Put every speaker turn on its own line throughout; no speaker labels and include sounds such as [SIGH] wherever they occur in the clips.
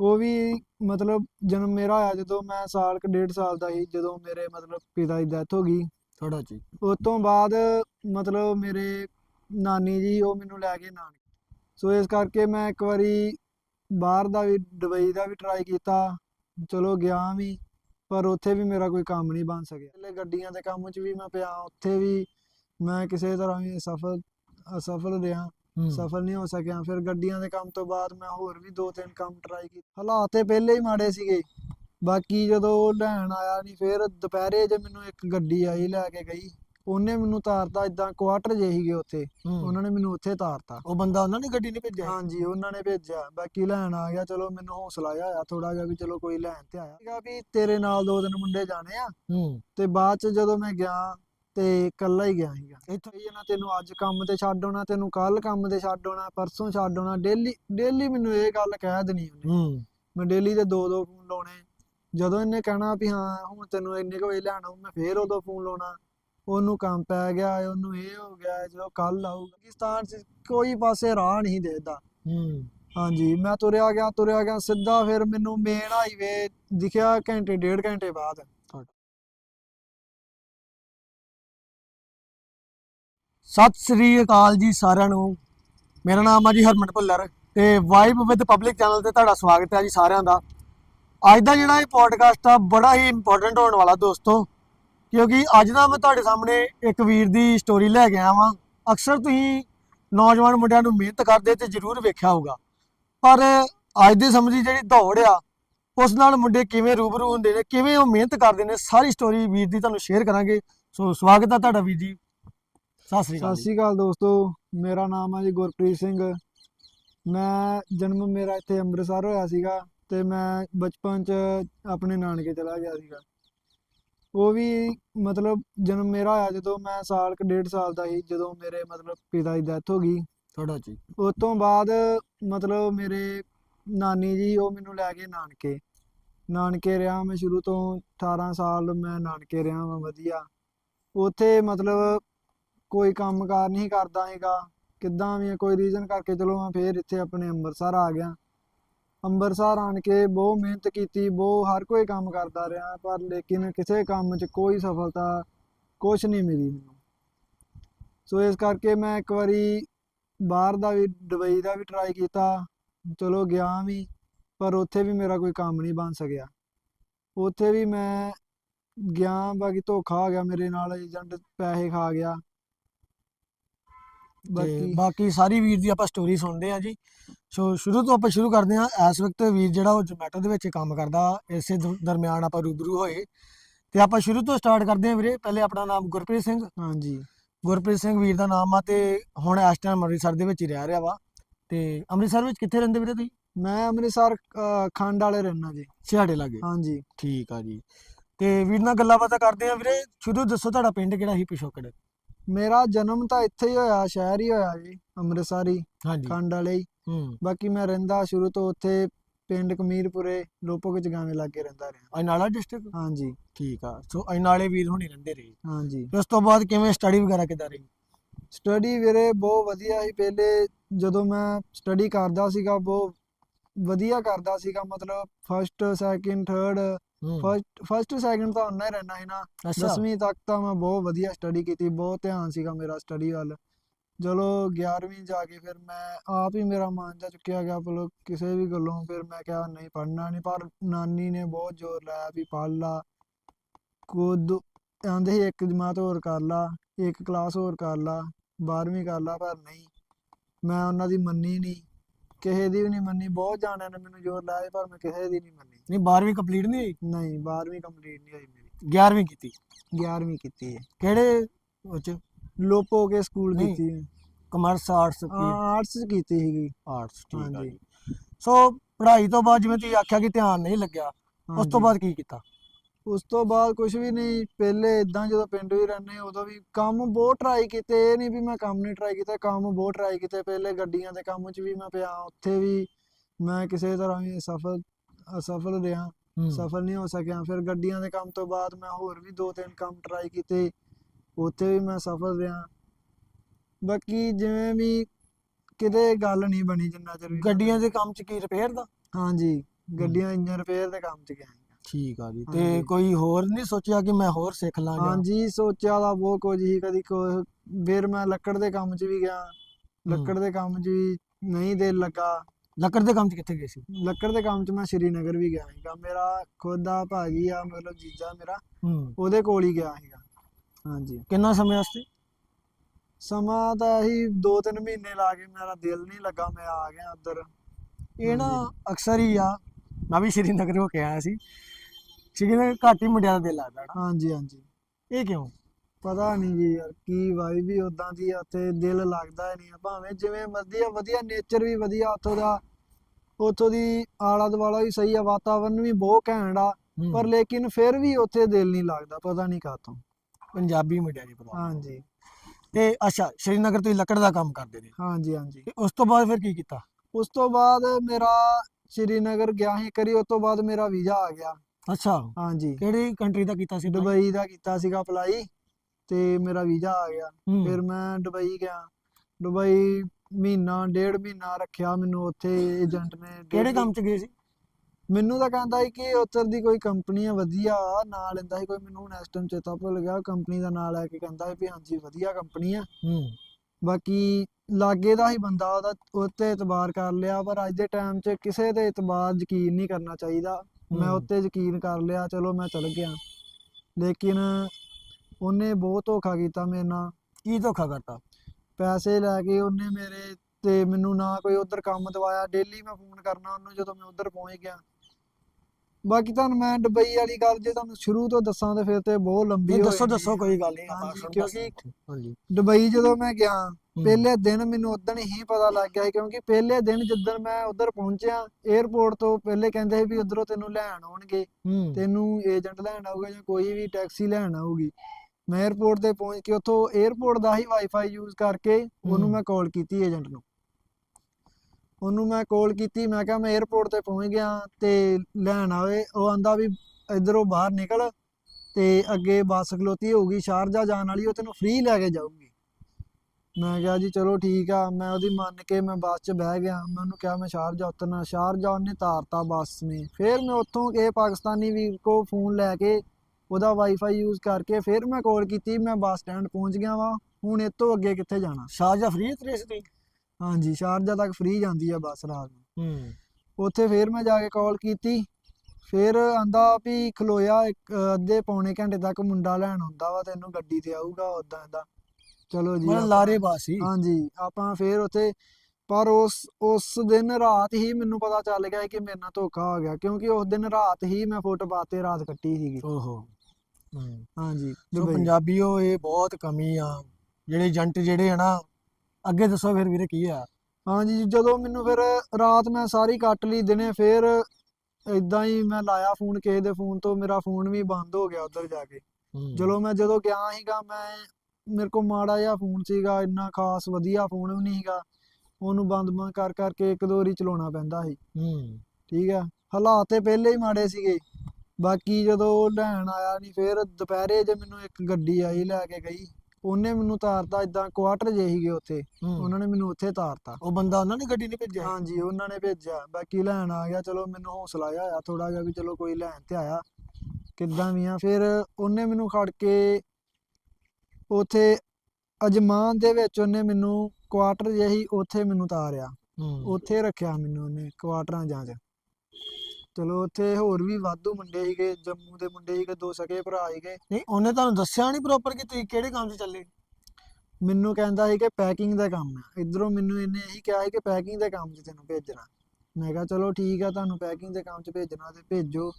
ਉਹ ਵੀ ਮਤਲਬ ਜਨਮ ਮੇਰਾ ਹੋਇਆ ਜਦੋਂ ਮੈਂ ਸਾਲ ਕੁ ਡੇਢ ਸਾਲ ਦਾ ਸੀ ਜਦੋਂ ਮੇਰੇ ਮਤਲਬ ਪਿਤਾ ਦੀ ਡੈਥ ਹੋ ਗਈ।
ਥੋੜਾ ਜੀ।
ਉਸ ਤੋਂ ਬਾਅਦ ਮਤਲਬ ਮੇਰੇ ਨਾਨੀ ਜੀ ਉਹ ਮੈਨੂੰ ਲੈ ਗਏ ਨਾਨਕੇ। ਸੋ ਇਸ ਕਰਕੇ ਮੈਂ ਇੱਕ ਵਾਰੀ ਬਾਹਰ ਦਾ ਵੀ ਦੁਬਈ ਦਾ ਵੀ ਟਰਾਈ ਕੀਤਾ। ਚਲੋ ਗਿਆ ਵੀ ਪਰ ਉੱਥੇ ਵੀ ਮੇਰਾ ਕੋਈ ਕੰਮ ਨਹੀਂ ਬਣ ਸਕਿਆ। ਪਹਿਲੇ ਗੱਡੀਆਂ ਦੇ ਕੰਮ 'ਚ ਵੀ ਮੈਂ ਪਿਆ ਉੱਥੇ ਵੀ ਮੈਂ ਕਿਸੇ ਤਰ੍ਹਾਂ ਵੀ ਸਫਲ ਅਸਫਲ ਰਿਹਾ। ਸਫਲ ਨਹੀਂ ਹੋ ਸਕਿਆ। ਫਿਰ ਗੱਡੀਆਂ ਦੇ ਕੰਮ ਤੋਂ ਬਾਅਦ ਮੈਂ ਹੋਰ ਵੀ ਦੋ ਤਿੰਨ ਕੰਮ ਟਰਾਈ ਕੀਤੇ। ਹਾਲਾਤ ਤੇ ਪਹਿਲੇ ਹੀ ਮਾੜੇ ਸੀਗੇ। ਬਾਕੀ ਜਦੋਂ ਉਹ ਲੈਣ ਆਇਆ ਨਹੀਂ ਫਿਰ ਦੁਪਹਿਰੇ ਜੇ ਮੈਨੂੰ ਇੱਕ ਗੱਡੀ ਆਈ ਲੈ ਕੇ ਗਈ ਉਹਨੇ ਮੈਨੂੰ ਤਾਰਤਾ ਇਦਾਂ ਕੁਆਟਰ ਜੇ ਸੀਗੇ ਉੱਥੇ। ਉਹਨਾਂ ਨੇ ਮੈਨੂੰ ਉੱਥੇ ਤਾਰਤਾ।
ਉਹ ਬੰਦਾ ਉਹਨਾਂ ਨੇ ਗੱਡੀ ਨਹੀਂ ਭੇਜਿਆ?
ਹਾਂਜੀ ਉਹਨਾਂ ਨੇ ਭੇਜਿਆ। ਬਾਕੀ ਲੈਣ ਆ ਗਿਆ। ਚਲੋ ਮੈਨੂੰ ਹੌਸਲਾ ਜਿਹਾ ਆਇਆ ਥੋੜਾ ਜਿਹਾ ਵੀ ਚਲੋ ਕੋਈ ਲੈਣ ਤੇ ਆਇਆ। ਸੀਗਾ ਵੀ ਤੇਰੇ ਨਾਲ ਦੋ ਦਿਨ ਮੁੰਡੇ ਜਾਣੇ ਆ।
ਹੂੰ।
ਤੇ ਬਾਅਦ ਚ ਜਦੋਂ ਮੈਂ ਗਿਆ ਤੇ ਇਕੱਲਾ ਹੀ ਗਿਆ ਸੀਗਾ।
ਇੱਥੋਂ
ਕਹੀ ਨਾ ਤੈਨੂੰ ਅੱਜ ਕੰਮ ਤੇ ਛੱਡ ਆਉਣਾ ਤੈਨੂੰ ਕੱਲ ਕੰਮ ਤੇ ਛੱਡ ਆਉਣਾ ਪਰਸੋਂ ਛੱਡ ਆਉਣਾ ਡੇਲੀ ਡੇਲੀ ਮੈਨੂੰ ਇਹ ਗੱਲ ਕਹਿ ਦੇਣੀ ਉਹਨੇ।
ਹੂੰ।
ਮੈਂ ਡੇਲੀ ਦੇ ਦੋ ਦੋ ਫੋਨ ਲਾਉਣੇ। ਜਦੋਂ ਇਹਨੇ ਕਹਿਣਾ ਵੀ ਹਾਂ ਹੁਣ ਤੈਨੂੰ ਇੰਨੇ ਕੁ ਵਜੇ ਲੈਣਾ ਮੈਂ ਫੇਰ ਉਦੋਂ ਫੋਨ ਲਾਉਣਾ। ਉਹਨੂੰ ਕੰਮ ਪੈ ਗਿਆ ਉਹਨੂੰ ਇਹ ਹੋ ਗਿਆ ਜਦੋਂ ਕੱਲ ਆਊਗਾ ਪਾਕਿਸਤਾਨ 'ਚ ਕੋਈ ਪਾਸੇ ਰਾਹ ਨਹੀਂ ਦੇਦਾ
ਹੂੰ।
ਹਾਂਜੀ ਮੈਂ ਤੁਰਿਆ ਗਿਆ ਤੁਰਿਆ ਗਿਆ ਸਿੱਧਾ ਫਿਰ ਮੈਨੂੰ ਮੇਨ ਹਾਈਵੇ ਦਿਖਿਆ ਘੰਟੇ ਡੇਢ ਘੰਟੇ ਬਾਅਦ।
ਸਤਿ ਸ੍ਰੀ ਅਕਾਲ ਜੀ ਸਾਰਿਆਂ ਨੂੰ। ਮੇਰਾ ਨਾਮ ਆ ਜੀ ਹਰਮਨ ਭੁੱਲਰ ਤੇ ਵਾਈਬ ਵਿਦ ਪਬਲਿਕ ਚੈਨਲ ਤੇ ਤੁਹਾਡਾ ਸਵਾਗਤ ਹੈ ਜੀ ਸਾਰਿਆਂ ਦਾ। ਅੱਜ ਦਾ ਜਿਹੜਾ ਇਹ ਪੋਡਕਾਸਟ ਆ, ਬੜਾ ਹੀ ਇੰਪੋਰਟੈਂਟ ਹੋਣ ਵਾਲਾ ਦੋਸਤੋ, ਕਿਉਂਕਿ ਅੱਜ ਦਾ ਮੈਂ ਤੁਹਾਡੇ ਸਾਹਮਣੇ ਇੱਕ ਵੀਰ ਦੀ ਸਟੋਰੀ ਲੈ ਕੇ ਆਇਆ ਵਾਂ ਅਕਸਰ ਤੁਸੀਂ ਨੌਜਵਾਨ ਮੁੰਡਿਆਂ ਨੂੰ ਮਿਹਨਤ ਕਰਦੇ ਤੇ ਜ਼ਰੂਰ ਵੇਖਿਆ ਹੋਊਗਾ। ਪਰ ਅੱਜ ਦੇ ਸਮੇਂ ਦੀ ਜਿਹੜੀ ਦੌੜ ਆ, ਉਸ ਨਾਲ ਮੁੰਡੇ ਕਿਵੇਂ ਰੂਬਰੂ ਹੁੰਦੇ ਨੇ, ਕਿਵੇਂ ਉਹ ਮਿਹਨਤ ਕਰਦੇ ਨੇ, ਸਾਰੀ ਸਟੋਰੀ ਵੀਰ ਦੀ ਤੁਹਾਨੂੰ ਸ਼ੇਅਰ ਕਰਾਂਗੇ। ਸੋ ਸਵਾਗਤ ਆ ਤੁਹਾਡਾ ਵੀਰ ਜੀ। ਸਤਿ ਸ੍ਰੀ ਅਕਾਲ
ਸਤਿ
ਜੀ।
ਸ਼੍ਰੀ ਅਕਾਲ ਦੋਸਤੋ ਮੇਰਾ ਨਾਮ ਹੈ ਜੀ ਗੁਰਪ੍ਰੀਤ ਸਿੰਘ। ਮੈਂ ਜਨਮ ਮੇਰਾ ਇੱਥੇ ਅੰਮ੍ਰਿਤਸਰ ਹੋਇਆ ਸੀਗਾ ਤੇ ਮੈਂ ਬਚਪਨ 'ਚ ਆਪਣੇ ਨਾਨਕੇ ਚਲਾ ਗਿਆ ਸੀਗਾ। ਉਹ ਵੀ ਮਤਲਬ ਜਨਮ ਮੇਰਾ ਹੋਇਆ ਜਦੋਂ ਮੈਂ ਸਾਲ ਕੁ ਡੇਢ ਸਾਲ ਦਾ ਸੀ ਜਦੋਂ ਮੇਰੇ ਮਤਲਬ ਪਿਤਾ ਦੀ ਡੈਥ ਹੋ ਗਈ।
ਥੋੜਾ ਜੀ।
ਉਸ ਤੋਂ ਬਾਅਦ ਮਤਲਬ ਮੇਰੇ ਨਾਨੀ ਜੀ ਉਹ ਮੈਨੂੰ ਲੈ ਗਏ ਨਾਨਕੇ। ਨਾਨਕੇ ਰਿਹਾ ਮੈਂ ਸ਼ੁਰੂ ਤੋਂ 18 ਸਾਲ ਮੈਂ ਨਾਨਕੇ ਰਿਹਾ ਮੈਂ ਵਧੀਆ। ਉੱਥੇ ਮਤਲਬ ਕੋਈ ਕੰਮਕਾਰ ਨਹੀਂ ਕਰਦਾ ਹੈਗਾ। ਕਿੱਦਾਂ ਵੀ ਆ, ਕੋਈ ਰੀਜ਼ਨ ਕਰਕੇ ਚਲੋ ਮੈਂ ਫੇਰ ਇੱਥੇ ਆਪਣੇ ਅੰਮ੍ਰਿਤਸਰ ਆ ਗਿਆ। ਅੰਮ੍ਰਿਤਸਰ ਆਣ ਕੇ ਬਹੁਤ ਮਿਹਨਤ ਕੀਤੀ ਬਹੁਤ ਹਰ ਕੋਈ ਕੰਮ ਕਰਦਾ ਰਿਹਾ ਪਰ ਲੇਕਿਨ ਕਿਸੇ ਕੰਮ 'ਚ ਕੋਈ ਸਫਲਤਾ ਕੁਛ ਨਹੀਂ ਮਿਲੀ ਮੈਨੂੰ। ਸੋ ਇਸ ਕਰਕੇ ਮੈਂ ਇੱਕ ਵਾਰੀ ਬਾਹਰ ਦਾ ਵੀ ਦੁਬਈ ਦਾ ਵੀ ਟਰਾਈ ਕੀਤਾ। ਚਲੋ ਗਿਆ ਵੀ ਪਰ ਉੱਥੇ ਵੀ ਮੇਰਾ ਕੋਈ ਕੰਮ ਨਹੀਂ ਬਣ ਸਕਿਆ। ਉੱਥੇ ਵੀ ਮੈਂ ਗਿਆ ਬਾਕੀ ਧੋਖਾ ਹੋ ਗਿਆ ਮੇਰੇ ਨਾਲ ਏਜੰਟ ਪੈਸੇ ਖਾ ਗਿਆ।
ਤੇ
ਬਾਕੀ
ਬਾਕੀ ਸਾਰੀ ਵੀਰ ਦੀ ਆਪਾਂ ਸਟੋਰੀ ਸੁਣਦੇ ਆ ਜੀ। ਸੋ ਸ਼ੁਰੂ ਤੋਂ ਆਪਾਂ ਸ਼ੁਰੂ ਕਰਦੇ ਆ ਇਸ ਵਕਤ ਵੀਰ ਜਿਹੜਾ ਉਹ ਜੋਮੈਟੋ ਦੇ ਵਿੱਚ ਕੰਮ ਕਰਦਾ ਇਸੇ ਦਰ- ਦਰਮਿਆਨ ਆਪਾਂ ਰੂਬਰੂ ਹੋਏ। ਤੇ ਆਪਾਂ ਸ਼ੁਰੂ ਤੋਂ ਸਟਾਰਟ ਕਰਦੇ ਆ ਵੀਰੇ। ਪਹਿਲੇ ਆਪਣਾ ਨਾਮ ਗੁਰਪ੍ਰੀਤ ਸਿੰਘ।
ਹਾਂਜੀ।
ਗੁਰਪ੍ਰੀਤ ਸਿੰਘ ਵੀਰ ਦਾ ਨਾਮ ਆ ਤੇ ਹੁਣ ਇਸ ਟਾਈਮ ਅੰਮ੍ਰਿਤਸਰ ਦੇ ਵਿੱਚ ਹੀ ਰਹਿ ਰਿਹਾ ਵਾ। ਤੇ ਅੰਮ੍ਰਿਤਸਰ ਵਿੱਚ ਕਿੱਥੇ ਰਹਿੰਦੇ ਵੀਰੇ ਤੁਸੀਂ?
ਮੈਂ ਅੰਮ੍ਰਿਤਸਰ ਅ, ਖੰਡ ਵਾਲੇ ਰਹਿਣਾ ਜੀ।
ਛਿਹਾੜੇ ਲਾਗੇ।
ਹਾਂਜੀ।
ਠੀਕ ਆ ਜੀ। ਤੇ ਵੀਰ ਨਾਲ ਗੱਲਾਂ ਬਾਤਾਂ ਕਰਦੇ ਆ ਵੀਰੇ। ਸ਼ੁਰੂ ਦੱਸੋ ਤੁਹਾਡਾ ਪਿੰਡ ਕਿਹੜਾ ਸੀ ਪਿਛੋਕੜ?
ਮੇਰਾ ਜਨਮ ਤਾਂ ਇੱਥੇ ਹੀ ਹੋਇਆ ਸ਼ਹਿਰ ਹੀ ਹੋਇਆ ਜੀ ਅੰਮ੍ਰਿਤਸਰ ਹੀ
ਹਾਂਜੀ।
ਖੰਡ ਵਾਲੇ ਹੀ।
ਹੂੰ।
ਬਾਕੀ ਮੈਂ ਰਹਿੰਦਾ ਸ਼ੁਰੂ ਤੋਂ ਉੱਥੇ ਪਿੰਡ ਕਮੀਰਪੁਰੇ ਲੋਪੋ ਜਗਾਵੇਂ ਲਾਗੇ ਰਹਿੰਦਾ ਰਿਹਾ।
ਅਜਨਾਲਾ ਡਿਸਟ੍ਰਿਕਟ
ਹਾਂਜੀ।
ਠੀਕ ਆ ਸੋ ਅਜਨਾਲੇ ਵੀਰ ਹੁਣੀ ਰਹਿੰਦੇ ਰਹੇ।
ਹਾਂਜੀ।
ਉਸ ਤੋਂ ਬਾਅਦ ਕਿਵੇਂ ਸਟੱਡੀ ਵਗੈਰਾ ਕਿੱਦਾਂ ਰਹੀ?
ਸਟੱਡੀ ਵੀਰੇ ਬਹੁਤ ਵਧੀਆ ਸੀ ਪਹਿਲੇ ਜਦੋਂ ਮੈਂ ਸਟੱਡੀ ਕਰਦਾ ਸੀਗਾ ਬਹੁਤ ਵਧੀਆ ਕਰਦਾ ਸੀਗਾ ਮਤਲਬ first second third first first second ਤਾਂ ਉਹਨਾਂ ਹੀ ਰਹਿਣਾ ਸੀ ਨਾ।
ਅੱਛਾ।
10ਵੀਂ ਤੱਕ ਤਾਂ ਮੈਂ ਬਹੁਤ ਵਧੀਆ ਸਟੱਡੀ ਕੀਤੀ ਬਹੁਤ ਧਿਆਨ ਸੀਗਾ ਮੇਰਾ ਸਟੱਡੀ ਵੱਲ। ਚਲੋ 11ਵੀਂ ਜਾ ਕੇ ਫਿਰ ਮੈਂ ਆਪ ਹੀ ਮੇਰਾ ਮਨ ਜਾ ਚੁੱਕਿਆ ਗਿਆ ਚਲੋ ਕਿਸੇ ਵੀ ਗੱਲੋਂ ਫਿਰ ਮੈਂ ਕਿਹਾ ਨਹੀਂ ਪੜ੍ਹਨਾ ਨਹੀਂ। ਪਰ ਨਾਨੀ ਨੇ ਬਹੁਤ ਜ਼ੋਰ ਲਾਇਆ ਵੀ ਪੜ੍ਹ ਲਾ। ਕੁਦ ਆਂਦੇ ਸੀ ਇੱਕ ਜਮਾਤ ਹੋਰ ਕਰ ਲਾ ਇੱਕ ਕਲਾਸ ਹੋਰ ਕਰ ਲਾ 12ਵੀਂ ਕਰ ਲਾ ਪਰ ਨਹੀਂ। ਮੈਂ ਉਹਨਾਂ ਦੀ ਮੰਨੀ ਨਹੀਂ। ਕਿਸੇ ਦੀ ਵੀ ਨਹੀਂ ਮੰਨੀ। ਬਹੁਤ ਜਾਣਿਆਂ ਨੇ ਮੈਨੂੰ ਜ਼ੋਰ ਲਾਇਆ ਪਰ ਮੈਂ ਕਿਸੇ ਦੀ ਨਹੀਂ ਮੰਨੀ।
ਨਹੀਂ 12ਵੀਂ ਕੰਪਲੀਟ ਨਹੀਂ ਹੋਈ?
ਨਹੀਂ 12ਵੀਂ ਕੰਪਲੀਟ ਨਹੀਂ ਹੋਈ ਮੇਰੀ।
11ਵੀਂ ਕੀਤੀ?
11ਵੀਂ ਕੀਤੀ ਹੈ।
ਕਿਹੜੇ ਉੱਚ
ਲੋਪੋ ਕੇ ਸਕੂਲ
ਨਹੀਂ,
ਕੀਤੀ ਹੈ।
ਕਮਰਸ ਆਰਟਸ
ਆਰਟਸ ਕੀਤੀ ਸੀਗੀ।
ਆਰਟਸ ਠੀਕ ਆ
ਹਾਂਜੀ।
ਜੀ। ਸੋ ਪੜ੍ਹਾਈ ਤੋਂ ਬਾਅਦ ਜਿਵੇਂ ਤੁਸੀਂ ਆਖਿਆ ਕਿ ਧਿਆਨ ਨਹੀਂ ਲੱਗਿਆ ਉਸ ਤੋਂ
ਹਾਂਜੀ।
ਬਾਅਦ ਕੀ ਕੀਤਾ?
ਉਸ ਤੋਂ ਬਾਅਦ ਕੁਝ ਵੀ ਨਹੀਂ ਪਹਿਲੇ ਇਦਾਂ ਜਦੋਂ ਪਿੰਡ ਵੀ ਰਹਿੰਦੇ ਉਦੋਂ ਵੀ ਕੰਮ ਬਹੁਤ ਟਰਾਈ ਕੀਤੇ। ਇਹ ਨਹੀਂ ਵੀ ਮੈਂ ਕੰਮ ਨਹੀਂ ਟਰਾਈ ਕੀਤਾ ਕੰਮ ਬਹੁਤ ਟਰਾਈ ਕੀਤੇ। ਪਹਿਲੇ ਗੱਡੀਆਂ ਦੇ ਕੰਮ 'ਚ ਵੀ ਮੈਂ ਪਿਆ ਉੱਥੇ ਵੀ ਮੈਂ ਕਿਸੇ ਤਰ੍ਹਾਂ ਵੀ ਸਫਲ ਅਸਫਲ ਰਿਹਾ
ਹੂੰ।
ਸਫਲ ਨਹੀਂ ਹੋ ਸਕਿਆ। ਫਿਰ ਗੱਡੀਆਂ ਦੇ ਕੰਮ ਤੋਂ ਬਾਅਦ ਮੈਂ ਹੋਰ ਵੀ ਦੋ ਤਿੰਨ ਕੰਮ ਟਰਾਈ ਕੀਤੇ। ਉੱਥੇ ਵੀ ਮੈਂ ਸਫਲ ਰਿਹਾ। ਬਾਕੀ ਜਿਵੇਂ ਵੀ ਕਿਤੇ ਗੱਲ ਨਹੀਂ ਬਣੀ ਜਿੰਨਾ ਚਿਰ ਵੀ।
ਗੱਡੀਆਂ ਦੇ ਕੰਮ ਚ ਕੀ ਰਿਪੇਅਰ ਦਾ?
ਹਾਂਜੀ ਗੱਡੀਆਂ ਇੰਜਨ ਰਿਪੇਅਰ ਦੇ ਕੰਮ 'ਚ ਗਿਆ
ਠੀਕ ਆ ਜੀ। ਤੇ
ਹਾਂਜੀ।
ਕੋਈ ਹੋਰ ਨਹੀਂ ਸੋਚਿਆ ਕਿ ਮੈਂ ਹੋਰ ਸਿੱਖ ਲਾਂ ਜਾਂ?
ਹਾਂਜੀ ਸੋਚਿਆ ਦਾ ਬਹੁਤ ਕੁਝ ਹੀ ਕਦੀ ਕੋ ਫਿਰ ਮੈਂ ਲੱਕੜ ਦੇ ਕੰਮ 'ਚ ਵੀ ਗਿਆ। ਲੱਕੜ ਦੇ ਕੰਮ 'ਚ ਵੀ ਨਹੀਂ ਦਿਲ ਲੱਗਾ।
ਲੱਕੜ ਦੇ ਕੰਮ 'ਚ ਕਿੱਥੇ ਗਏ ਸੀ?
ਲੱਕੜ ਦੇ ਕੰਮ 'ਚ ਮੈਂ ਸ਼੍ਰੀਨਗਰ ਵੀ ਗਿਆ ਸੀਗਾ। ਮੇਰਾ ਖੁਦ ਦਾ ਭਾਜੀ ਆ ਮਤਲਬ ਜੀਜਾ ਮੇਰਾ
ਹੂੰ।
ਉਹਦੇ ਕੋਲ ਹੀ ਗਿਆ ਸੀਗਾ। ਹਾਂਜੀ।
ਕਿੰਨਾ ਸਮੇਂ ਵਾਸਤੇ
ਸਮਾਂ ਤਾਂ ਇਹੀ 2-3 ਮਹੀਨੇ ਲਾ ਕੇ ਮੇਰਾ ਦਿਲ ਨਹੀਂ ਲੱਗਾ ਮੈਂ ਆ ਗਿਆ ਉੱਧਰ।
ਇਹ ਨਾ ਅਕਸਰ ਹੀ ਆ ਮੈਂ ਵੀ ਸ਼੍ਰੀਨਗਰ ਹੋ ਕੇ ਆਇਆ ਸੀ। ਸ਼੍ਰੀਨਗਰ ਘੱਟ ਹੀ ਮੁੰਡਿਆਂ ਦਾ ਦਿਲ ਲੱਗਦਾ ਨਾ।
ਹਾਂਜੀ ਹਾਂਜੀ।
ਇਹ ਕਿਉਂ?
ਪਤਾ ਨਹੀਂ ਜੀ ਯਾਰ ਕੀ ਵਾਈ ਵੀ ਉਦਾਂ ਦੀ ਆ ਤੇ ਦਿਲ ਲੱਗਦਾ ਨਹੀਂ ਆ ਭਾਵੇਂ ਜਿਵੇਂ ਮਰਜ਼ੀ ਆ ਵਧੀਆ ਨੇਚਰ ਵੀ ਵਧੀਆ ਉੱਥੋਂ ਦਾ ਉੱਥੋਂ ਦੀ ਆਲਾ ਦੁਆਲਾ ਵੀ ਸਹੀ ਆ ਵਾਤਾਵਰਨ ਵੀ ਬਹੁਤ ਘੈਂਟ ਆ। ਪਰ ਲੇਕਿਨ ਫਿਰ ਵੀ ਉੱਥੇ ਦਿਲ ਨਹੀਂ ਲੱਗਦਾ ਪਤਾ ਨਹੀਂ ਕਾਹਤੋਂ।
ਪੰਜਾਬੀ ਮੁੰਡਿਆਂ ਦੀ ਪ੍ਰੋਬਲਮ।
ਹਾਂਜੀ।
ਤੇ ਅੱਛਾ ਸ਼੍ਰੀਨਗਰ ਤੁਸੀਂ ਲੱਕੜ ਦਾ ਕੰਮ ਕਰਦੇ ਨੇ।
ਹਾਂਜੀ ਹਾਂਜੀ।
ਤੇ ਉਸ ਤੋਂ ਬਾਅਦ ਫਿਰ ਕੀ ਕੀਤਾ?
ਉਸ ਤੋਂ ਬਾਅਦ ਮੇਰਾ ਸ਼੍ਰੀਨਗਰ ਗਿਆ ਸੀ ਕਰੀ ਉਸ ਤੋਂ ਬਾਅਦ ਮੇਰਾ ਵੀਜ਼ਾ ਆ ਗਿਆ।
ਅੱਛਾ।
ਹਾਂਜੀ।
ਕਿਹੜੀ ਕੰਟਰੀ ਦਾ ਕੀਤਾ ਸੀ?
ਦੁਬਈ ਦਾ ਕੀਤਾ ਸੀਗਾ ਅਪਲਾਈ ਤੇ ਮੇਰਾ ਵੀਜ਼ਾ ਆ ਗਿਆ।
ਹੂੰ।
ਫਿਰ ਮੈਂ ਦੁਬਈ ਗਿਆ। ਦੁਬਈ ਮਹੀਨਾ ਡੇਢ ਮਹੀਨਾ ਰੱਖਿਆ ਮੈਨੂੰ ਉੱਥੇ ਏਜੰਟ ਨੇ ਡੇਢ
ਕਿਹੜੇ ਕੰਮ 'ਚ ਗਏ ਸੀ?
ਮੈਨੂੰ ਤਾਂ ਕਹਿੰਦਾ ਸੀ ਕਿ ਉੱਧਰ ਦੀ ਕੋਈ ਕੰਪਨੀ ਆ ਵਧੀਆ ਨਾਂ ਲੈਂਦਾ ਸੀ ਕੋਈ। ਮੈਨੂੰ ਹੁਣ ਇਸ ਟਾਈਮ ਚੇਤਾ ਭੁੱਲ ਗਿਆ ਕੰਪਨੀ ਦਾ ਨਾਂ ਲੈ ਕੇ ਕਹਿੰਦਾ ਸੀ ਵੀ ਹਾਂਜੀ ਵਧੀਆ ਕੰਪਨੀ ਆ।
ਹੂੰ।
ਬਾਕੀ ਲਾਗੇ ਦਾ ਹੀ ਬੰਦਾ ਉਹਦਾ ਉੱਤੇ ਇਤਬਾਰ ਕਰ ਲਿਆ ਪਰ ਅੱਜ ਦੇ ਟਾਈਮ 'ਚ ਕਿਸੇ ਤੇ ਇਤਬਾਰ ਯਕੀਨ ਨਹੀਂ ਕਰਨਾ ਚਾਹੀਦਾ। ਮੈਂ
ਹੂੰ।
ਉੱਤੇ ਯਕੀਨ ਕਰ ਲਿਆ ਚਲੋ ਮੈਂ ਚਲ ਗਿਆ। ਲੇਕਿਨ ਉਹਨੇ ਬਹੁਤ ਧੋਖਾ ਕੀਤਾ ਮੇਰੇ ਨਾਲ।
ਕੀ ਧੋਖਾ ਕਰਤਾ?
ਪੈਸੇ ਲੈ ਕੇ ਉਹਨੇ ਮੇਰੇ ਤੇ ਮੈਨੂੰ ਨਾ ਕੋਈ ਉਧਰ ਕੰਮ ਦਵਾਇਆ। ਡੇਲੀ ਮੈਂ ਫੋਨ ਕਰਨਾ ਉਹਨੂੰ ਜਦੋਂ ਮੈਂ ਉਧਰ ਪਹੁੰਚ ਗਿਆ। ਬਾਕੀ ਤੁਹਾਨੂੰ ਮੈਂ ਦੁਬਈ ਵਾਲੀ ਗੱਲ ਜੇ ਤੁਹਾਨੂੰ ਸ਼ੁਰੂ ਤੋਂ ਦੱਸਾਂ ਤੇ ਫਿਰ ਤੇ ਬਹੁਤ ਲੰਬੀ ਹੋ
ਦੱਸੋ ਦੱਸੋ। ਕੋਈ ਗੱਲ ਨਹੀਂ ਆਪਾਂ
ਹਾਂਜੀ,
ਸੁਣ
ਕਿਉਂਕਿ
ਹਾਂਜੀ।
ਦੁਬਈ ਜਦੋਂ ਮੈਂ ਗਿਆ। ਪਹਿਲੇ ਦਿਨ ਮੈਨੂੰ ਉਦੋਂ ਹੀ ਪਤਾ ਲੱਗ ਗਿਆ ਕਿਉਂਕਿ ਪਹਿਲੇ ਦਿਨ ਜਦੋਂ ਮੈਂ ਉਧਰ ਪਹੁੰਚਿਆ 에ਅਰਪੋਰਟ ਤੋਂ ਪਹਿਲੇ ਕਹਿੰਦੇ ਸੀ ਵੀ ਉਧਰੋਂ ਤੈਨੂੰ ਲੈਣ ਆਉਣਗੇ। ਤੈਨੂੰ ਏਜੰਟ ਲੈਣ ਆਊਗਾ ਜਾਂ ਕੋਈ ਵੀ ਟੈਕਸੀ ਲੈਣ ਆਊਗੀ। ਮੈਂ 에어ਪੋਰਟ ਤੇ ਪਹੁੰਚ ਕੇ ਉੱਥੋਂ 에어ਪੋਰਟ ਦਾ ਹੀ ਵਾਈਫਾਈ ਯੂਜ਼ ਕਰਕੇ ਉਹਨੂੰ ਮੈਂ ਕਾਲ ਕੀਤੀ ਏਜੰਟ ਨੂੰ। ਉਹਨੂੰ ਮੈਂ ਕਾਲ ਕੀਤੀ ਮੈਂ ਕਿਹਾ ਮੈਂ 에어ਪੋਰਟ ਤੇ ਪਹੁੰਚ ਗਿਆ ਤੇ ਲੈਣ ਆਵੇ। ਉਹ ਆਂਦਾ ਵੀ ਇਧਰੋਂ ਬਾਹਰ ਨਿਕਲ ਤੇ ਅੱਗੇ ਬੱਸ ਖਲੋਤੀ ਹੋਊਗੀ ਸ਼ਾਰਜਾ ਜਾਣ ਵਾਲੀ ਉਹ ਤੈਨੂੰ ਫ੍ਰੀ ਲੈ ਕੇ ਜਾਊਗੀ। ਮੈਂ ਕਿਹਾ ਜੀ ਚਲੋ ਠੀਕ ਆ ਮੈਂ ਉਹਦੀ ਮੰਨ ਕੇ ਮੈਂ ਬੱਸ 'ਚ ਬਹਿ ਗਿਆ ਮੈਂ ਉਹਨੂੰ ਕਿਹਾ ਮੈਂ ਸ਼ਾਰਜਾ ਉਤਰਨਾ। ਸ਼ਾਰਜਾ ਉਹਨੇ ਤਾਰਤਾ ਬੱਸ ਨੇ। ਫਿਰ ਮੈਂ ਉੱਥੋਂ ਕੇ ਪਾਕਿਸਤਾਨੀ ਵੀਰ ਕੋ ਫੋਨ ਲੈ ਕੇ ਉਹਦਾ ਵਾਈਫਾਈ ਯੂਜ਼ ਕਰਕੇ ਫਿਰ ਮੈਂ ਕਾਲ ਕੀਤੀ ਮੈਂ ਬੱਸ ਸਟੈਂਡ ਪਹੁੰਚ ਗਿਆ ਵਾਂ। ਹੁਣ ਇਹ ਤੋਂ ਅੱਗੇ ਕਿੱਥੇ ਜਾਣਾ?
ਸ਼ਾਹਜਹਾ ਫਰੀ ਉਤਰੇ ਸੀ ਤੁਸੀਂ
ਹਾਂਜੀ ਸ਼ਾਰਜਾ ਤੱਕ ਫ੍ਰੀ ਜਾਂਦੀ ਆ ਬੱਸ ਰਾਤ ਨੂੰ।
ਹੂੰ।
ਉੱਥੇ ਫਿਰ ਮੈਂ ਜਾ ਕੇ ਕਾਲ ਕੀਤੀ। ਫਿਰ ਆਂਦਾ ਵੀ ਖਲੋਇਆ ਇੱਕ ਅੱਧੇ ਪੌਣੇ ਘੰਟੇ ਤੱਕ ਮੁੰਡਾ ਲੈਣ ਆਉਂਦਾ ਵਾ ਤੈਨੂੰ ਗੱਡੀ ਤੇ ਆਊਗਾ ਉਦਾਂ ਦਾ ਚਲੋ ਜੀ ਆਪਾਂ-
ਲਾਰੇ ਬਾਸੀ
ਹਾਂਜੀ ਆਪਾਂ ਫਿਰ ਉੱਥੇ ਪਰ ਉਸ ਉਸ ਦਿਨ ਰਾਤ ਹੀ ਮੈਨੂੰ ਪਤਾ ਚੱਲ ਗਿਆ ਕਿ ਮੇਰੇ ਨਾਲ ਧੋਖਾ ਹੋ ਗਿਆ ਕਿਉਂਕਿ ਉਸ ਦਿਨ ਰਾਤ ਹੀ ਮੈਂ ਫੁੱਟਪਾਥ ਤੇ ਰਾਤ ਕੱਟੀ ਸੀਗੀ।
ਓਹੋ।
ਹਾਂਜੀ
ਸੋ
ਦੁਬਈ।
ਪੰਜਾਬੀਓ ਇਹ ਬਹੁਤ ਕਮੀ ਆ। ਜਿਹੜੇ ਏਜੰਟ ਜਿਹੜੇ ਆ ਨਾ ਅੱਗੇ ਦੱਸੋ ਫਿਰ ਵੀਰੇ ਕੀ ਆ?
ਹਾਂਜੀ ਜਦੋਂ ਮੈਨੂੰ ਫਿਰ ਰਾਤ ਮੈਂ ਸਾਰੀ ਕੱਟ ਲਈ ਦਿਨੇ ਫਿਰ ਇਦਾਂ ਹੀ ਮੈਂ ਲਾਇਆ ਫੋਨ ਕਿਸੇ ਦੇ ਫੋਨ ਤੋਂ ਮੇਰਾ ਫੋਨ ਵੀ ਬੰਦ ਹੋ ਗਿਆ ਉੱਧਰ ਜਾ ਕੇ। ਚਲੋ ਮੈਂ ਜਦੋਂ ਗਿਆ ਸੀਗਾ ਮੈਂ ਮੇਰੇ ਕੋਲ ਮਾੜਾ ਜਿਹਾ ਫੋਨ ਸੀਗਾ ਇੰਨਾ ਖਾਸ ਵਧੀਆ ਫੋਨ ਵੀ ਨਹੀਂ ਸੀਗਾ। ਉਹਨੂੰ ਬੰਦ ਬੰਦ ਕਰ ਕਰਕੇ ਇੱਕ ਦੋ ਵਾਰੀ ਚਲਾਉਣਾ ਪੈਂਦਾ ਸੀ।
ਹੂੰ।
ਠੀਕ ਆ। ਹਾਲਾਤ ਤੇ ਪਹਿਲੇ ਹੀ ਮਾੜੇ ਸੀਗੇ। ਬਾਕੀ ਜਦੋਂ ਉਹ ਲੈਣ ਆਇਆ ਨਹੀਂ ਫਿਰ ਦੁਪਹਿਰੇ ਜੇ ਮੈਨੂੰ ਇੱਕ ਗੱਡੀ ਆਈ ਲੈ ਕੇ ਗਈ ਉਹਨੇ ਮੈਨੂੰ ਤਾਰਤਾ ਇਦਾਂ ਕੁਆਟਰ ਜੇ ਸੀਗੇ ਉੱਥੇ
ਹੂੰ।
ਉਹਨਾਂ ਨੇ ਮੈਨੂੰ ਉੱਥੇ ਤਾਰਤਾ।
ਉਹ ਬੰਦਾ ਉਹਨਾਂ ਨੇ ਗੱਡੀ ਨਹੀਂ ਭੇਜਿਆ?
ਹਾਂਜੀ ਉਹਨਾਂ ਨੇ ਭੇਜਿਆ। ਬਾਕੀ ਲੈਣ ਆ ਗਿਆ ਚਲੋ ਮੈਨੂੰ ਹੌਸਲਾ ਜਿਹਾ ਆਇਆ ਥੋੜਾ ਜਿਹਾ ਵੀ ਚਲੋ ਕੋਈ ਲੈਣ ਤੇ ਆਇਆ ਕਿੱਦਾਂ ਵੀ ਆ। ਫਿਰ ਉਹਨੇ ਮੈਨੂੰ ਖੜ ਕੇ ਉਥੇ ਅਜਮਾਨ ਦੇ ਵਿੱਚ ਉਹਨੇ ਮੈਨੂੰ ਕੁਆਟਰ ਜਿਹੀ ਉੱਥੇ ਮੈਨੂੰ ਤਾਰਿਆ।
ਹੂੰ।
ਉੱਥੇ ਰੱਖਿਆ ਮੈਨੂੰ ਉਹਨੇ ਕੁਆਟਰਾਂ ਜਾਂ ਚ। ਚਲੋ ਉੱਥੇ ਹੋਰ ਵੀ ਵਾਧੂ ਮੁੰਡੇ ਸੀਗੇ, ਜੰਮੂ ਦੇ ਮੁੰਡੇ ਸੀਗੇ, ਦੋ ਸਕੇ ਭਰਾ ਸੀਗੇ।
ਨਹੀਂ, ਉਹਨੇ ਤੁਹਾਨੂੰ ਦੱਸਿਆ ਨਹੀਂ ਪ੍ਰੋਪਰ ਕਿ ਤੁਸੀਂ ਕਿਹੜੇ ਕੰਮ 'ਚ ਚੱਲੇ?
ਮੈਨੂੰ ਕਹਿੰਦਾ ਸੀ ਕਿ ਪੈਕਿੰਗ ਦਾ ਕੰਮ ਹੈ ਇਧਰੋਂ ਮੈਨੂੰ ਇਹਨੇ ਇਹੀ ਕਿਹਾ ਸੀ ਕਿ ਪੈਕਿੰਗ ਦੇ ਕੰਮ 'ਚ ਤੈਨੂੰ ਭੇਜਣਾ। ਮੈਂ ਕਿਹਾ ਚਲੋ ਠੀਕ ਆ, ਤੁਹਾਨੂੰ ਪੈਕਿੰਗ ਦੇ ਕੰਮ 'ਚ ਭੇਜਣਾ ਤੇ ਭੇਜੋ।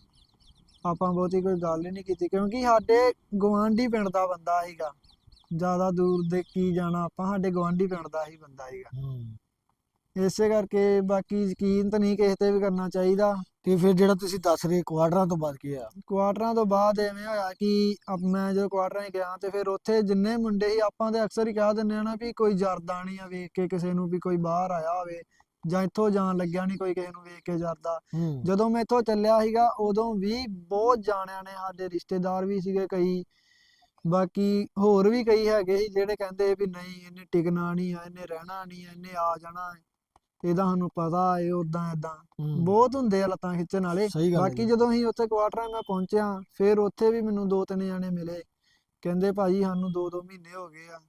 ਆਪਾਂ ਬਹੁਤੀ ਕੋਈ ਗੱਲ ਹੀ ਨਹੀਂ ਕੀਤੀ, ਕਿਉਂਕਿ ਸਾਡੇ ਗਵਾਂਢੀ ਪਿੰਡ ਦਾ ਬੰਦਾ ਸੀਗਾ। ਜ਼ਿਆਦਾ ਦੂਰ ਦੇ ਕੀ ਜਾਣਾ, ਆਪਾਂ ਸਾਡੇ ਗਵਾਂਢੀ ਪਿੰਡ ਦਾ ਹੀ ਬੰਦਾ ਸੀਗਾ। ਇਸੇ ਕਰਕੇ ਬਾਕੀ ਯਕੀਨ ਤਾਂ ਨਹੀਂ ਕਿਸੇ ਤੇ ਵੀ ਕਰਨਾ ਚਾਹੀਦਾ
ਤੇ ਫਿਰ ਜਿਹੜਾ ਤੁਸੀਂ ਦੱਸ ਰਹੇ ਕੁਆਡਰਾਂ ਤੋਂ ਬਾਅਦ ਕੀ ਆ।
ਕੁਆਟਰਾਂ ਤੋਂ ਬਾਅਦ ਐਵੇਂ ਹੋਇਆ ਕਿ ਅਬ ਮੈਂ ਜਦੋਂ ਕੁਆਟਰਾਂ 'ਚ ਗਿਆ ਤੇ ਫਿਰ ਉੱਥੇ ਜਿੰਨੇ ਮੁੰਡੇ ਸੀ ਆਪਾਂ ਤੇ ਅਕਸਰ ਹੀ ਕਹਿ ਦਿੰਦੇ ਆ ਨਾ ਵੀ ਕੋਈ ਜਰਦਾ ਨਹੀਂ ਆ ਵੇਖ ਕੇ ਕਿਸੇ ਨੂੰ ਵੀ ਕੋਈ ਬਾਹਰ ਆਇਆ ਹੋਵੇ ਜਾਂ ਇੱਥੋਂ ਜਾਣ ਲੱਗਿਆ ਨਹੀਂ ਕੋਈ ਕਿਸੇ ਨੂੰ ਵੇਖ ਕੇ ਜਰਦਾ।
ਹੂੰ।
ਜਦੋਂ ਮੈਂ ਇੱਥੋਂ ਚੱਲਿਆ ਸੀਗਾ ਉਦੋਂ ਵੀ ਬਹੁਤ ਜਾਣਿਆਂ ਨੇ ਸਾਡੇ ਰਿਸ਼ਤੇਦਾਰ ਵੀ ਸੀਗੇ ਕਈ। ਬਾਕੀ ਹੋਰ ਵੀ ਕਈ ਹੈਗੇ ਸੀ ਜਿਹੜੇ ਕਹਿੰਦੇ ਵੀ ਨਹੀਂ ਇਹਨੇ ਟਿਕਣਾ ਨਹੀਂ ਆ ਇਹਨੇ ਰਹਿਣਾ ਨਹੀਂ ਆ ਇਹਨੇ ਆ ਜਾਣਾ। ਹੈ। ਇਹਦਾ ਸਾਨੂੰ ਪਤਾ ਏ ਉਦਾਂ ਏਦਾਂ।
ਹੂੰ।
ਬਹੁਤ ਹੁੰਦੇ ਆ ਲੱਤਾਂ ਖਿੱਚਣ ਵਾਲੇ।
ਸਹੀ ਗੱਲ ਹੈ
ਬਾਕੀ
ਜੀ।
ਜਦੋਂ ਅਸੀਂ ਉੱਥੇ ਕੁਆਟਰਾਂ ਮੈਂ ਪਹੁੰਚਿਆ ਫਿਰ ਉੱਥੇ ਵੀ ਮੈਨੂੰ ਦੋ ਤਿੰਨ ਜਣੇ ਮਿਲੇ। ਕਹਿੰਦੇ ਭਾਜੀ ਸਾਨੂੰ ਦੋ ਦੋ ਮਹੀਨੇ ਹੋ ਗਏ ਆ।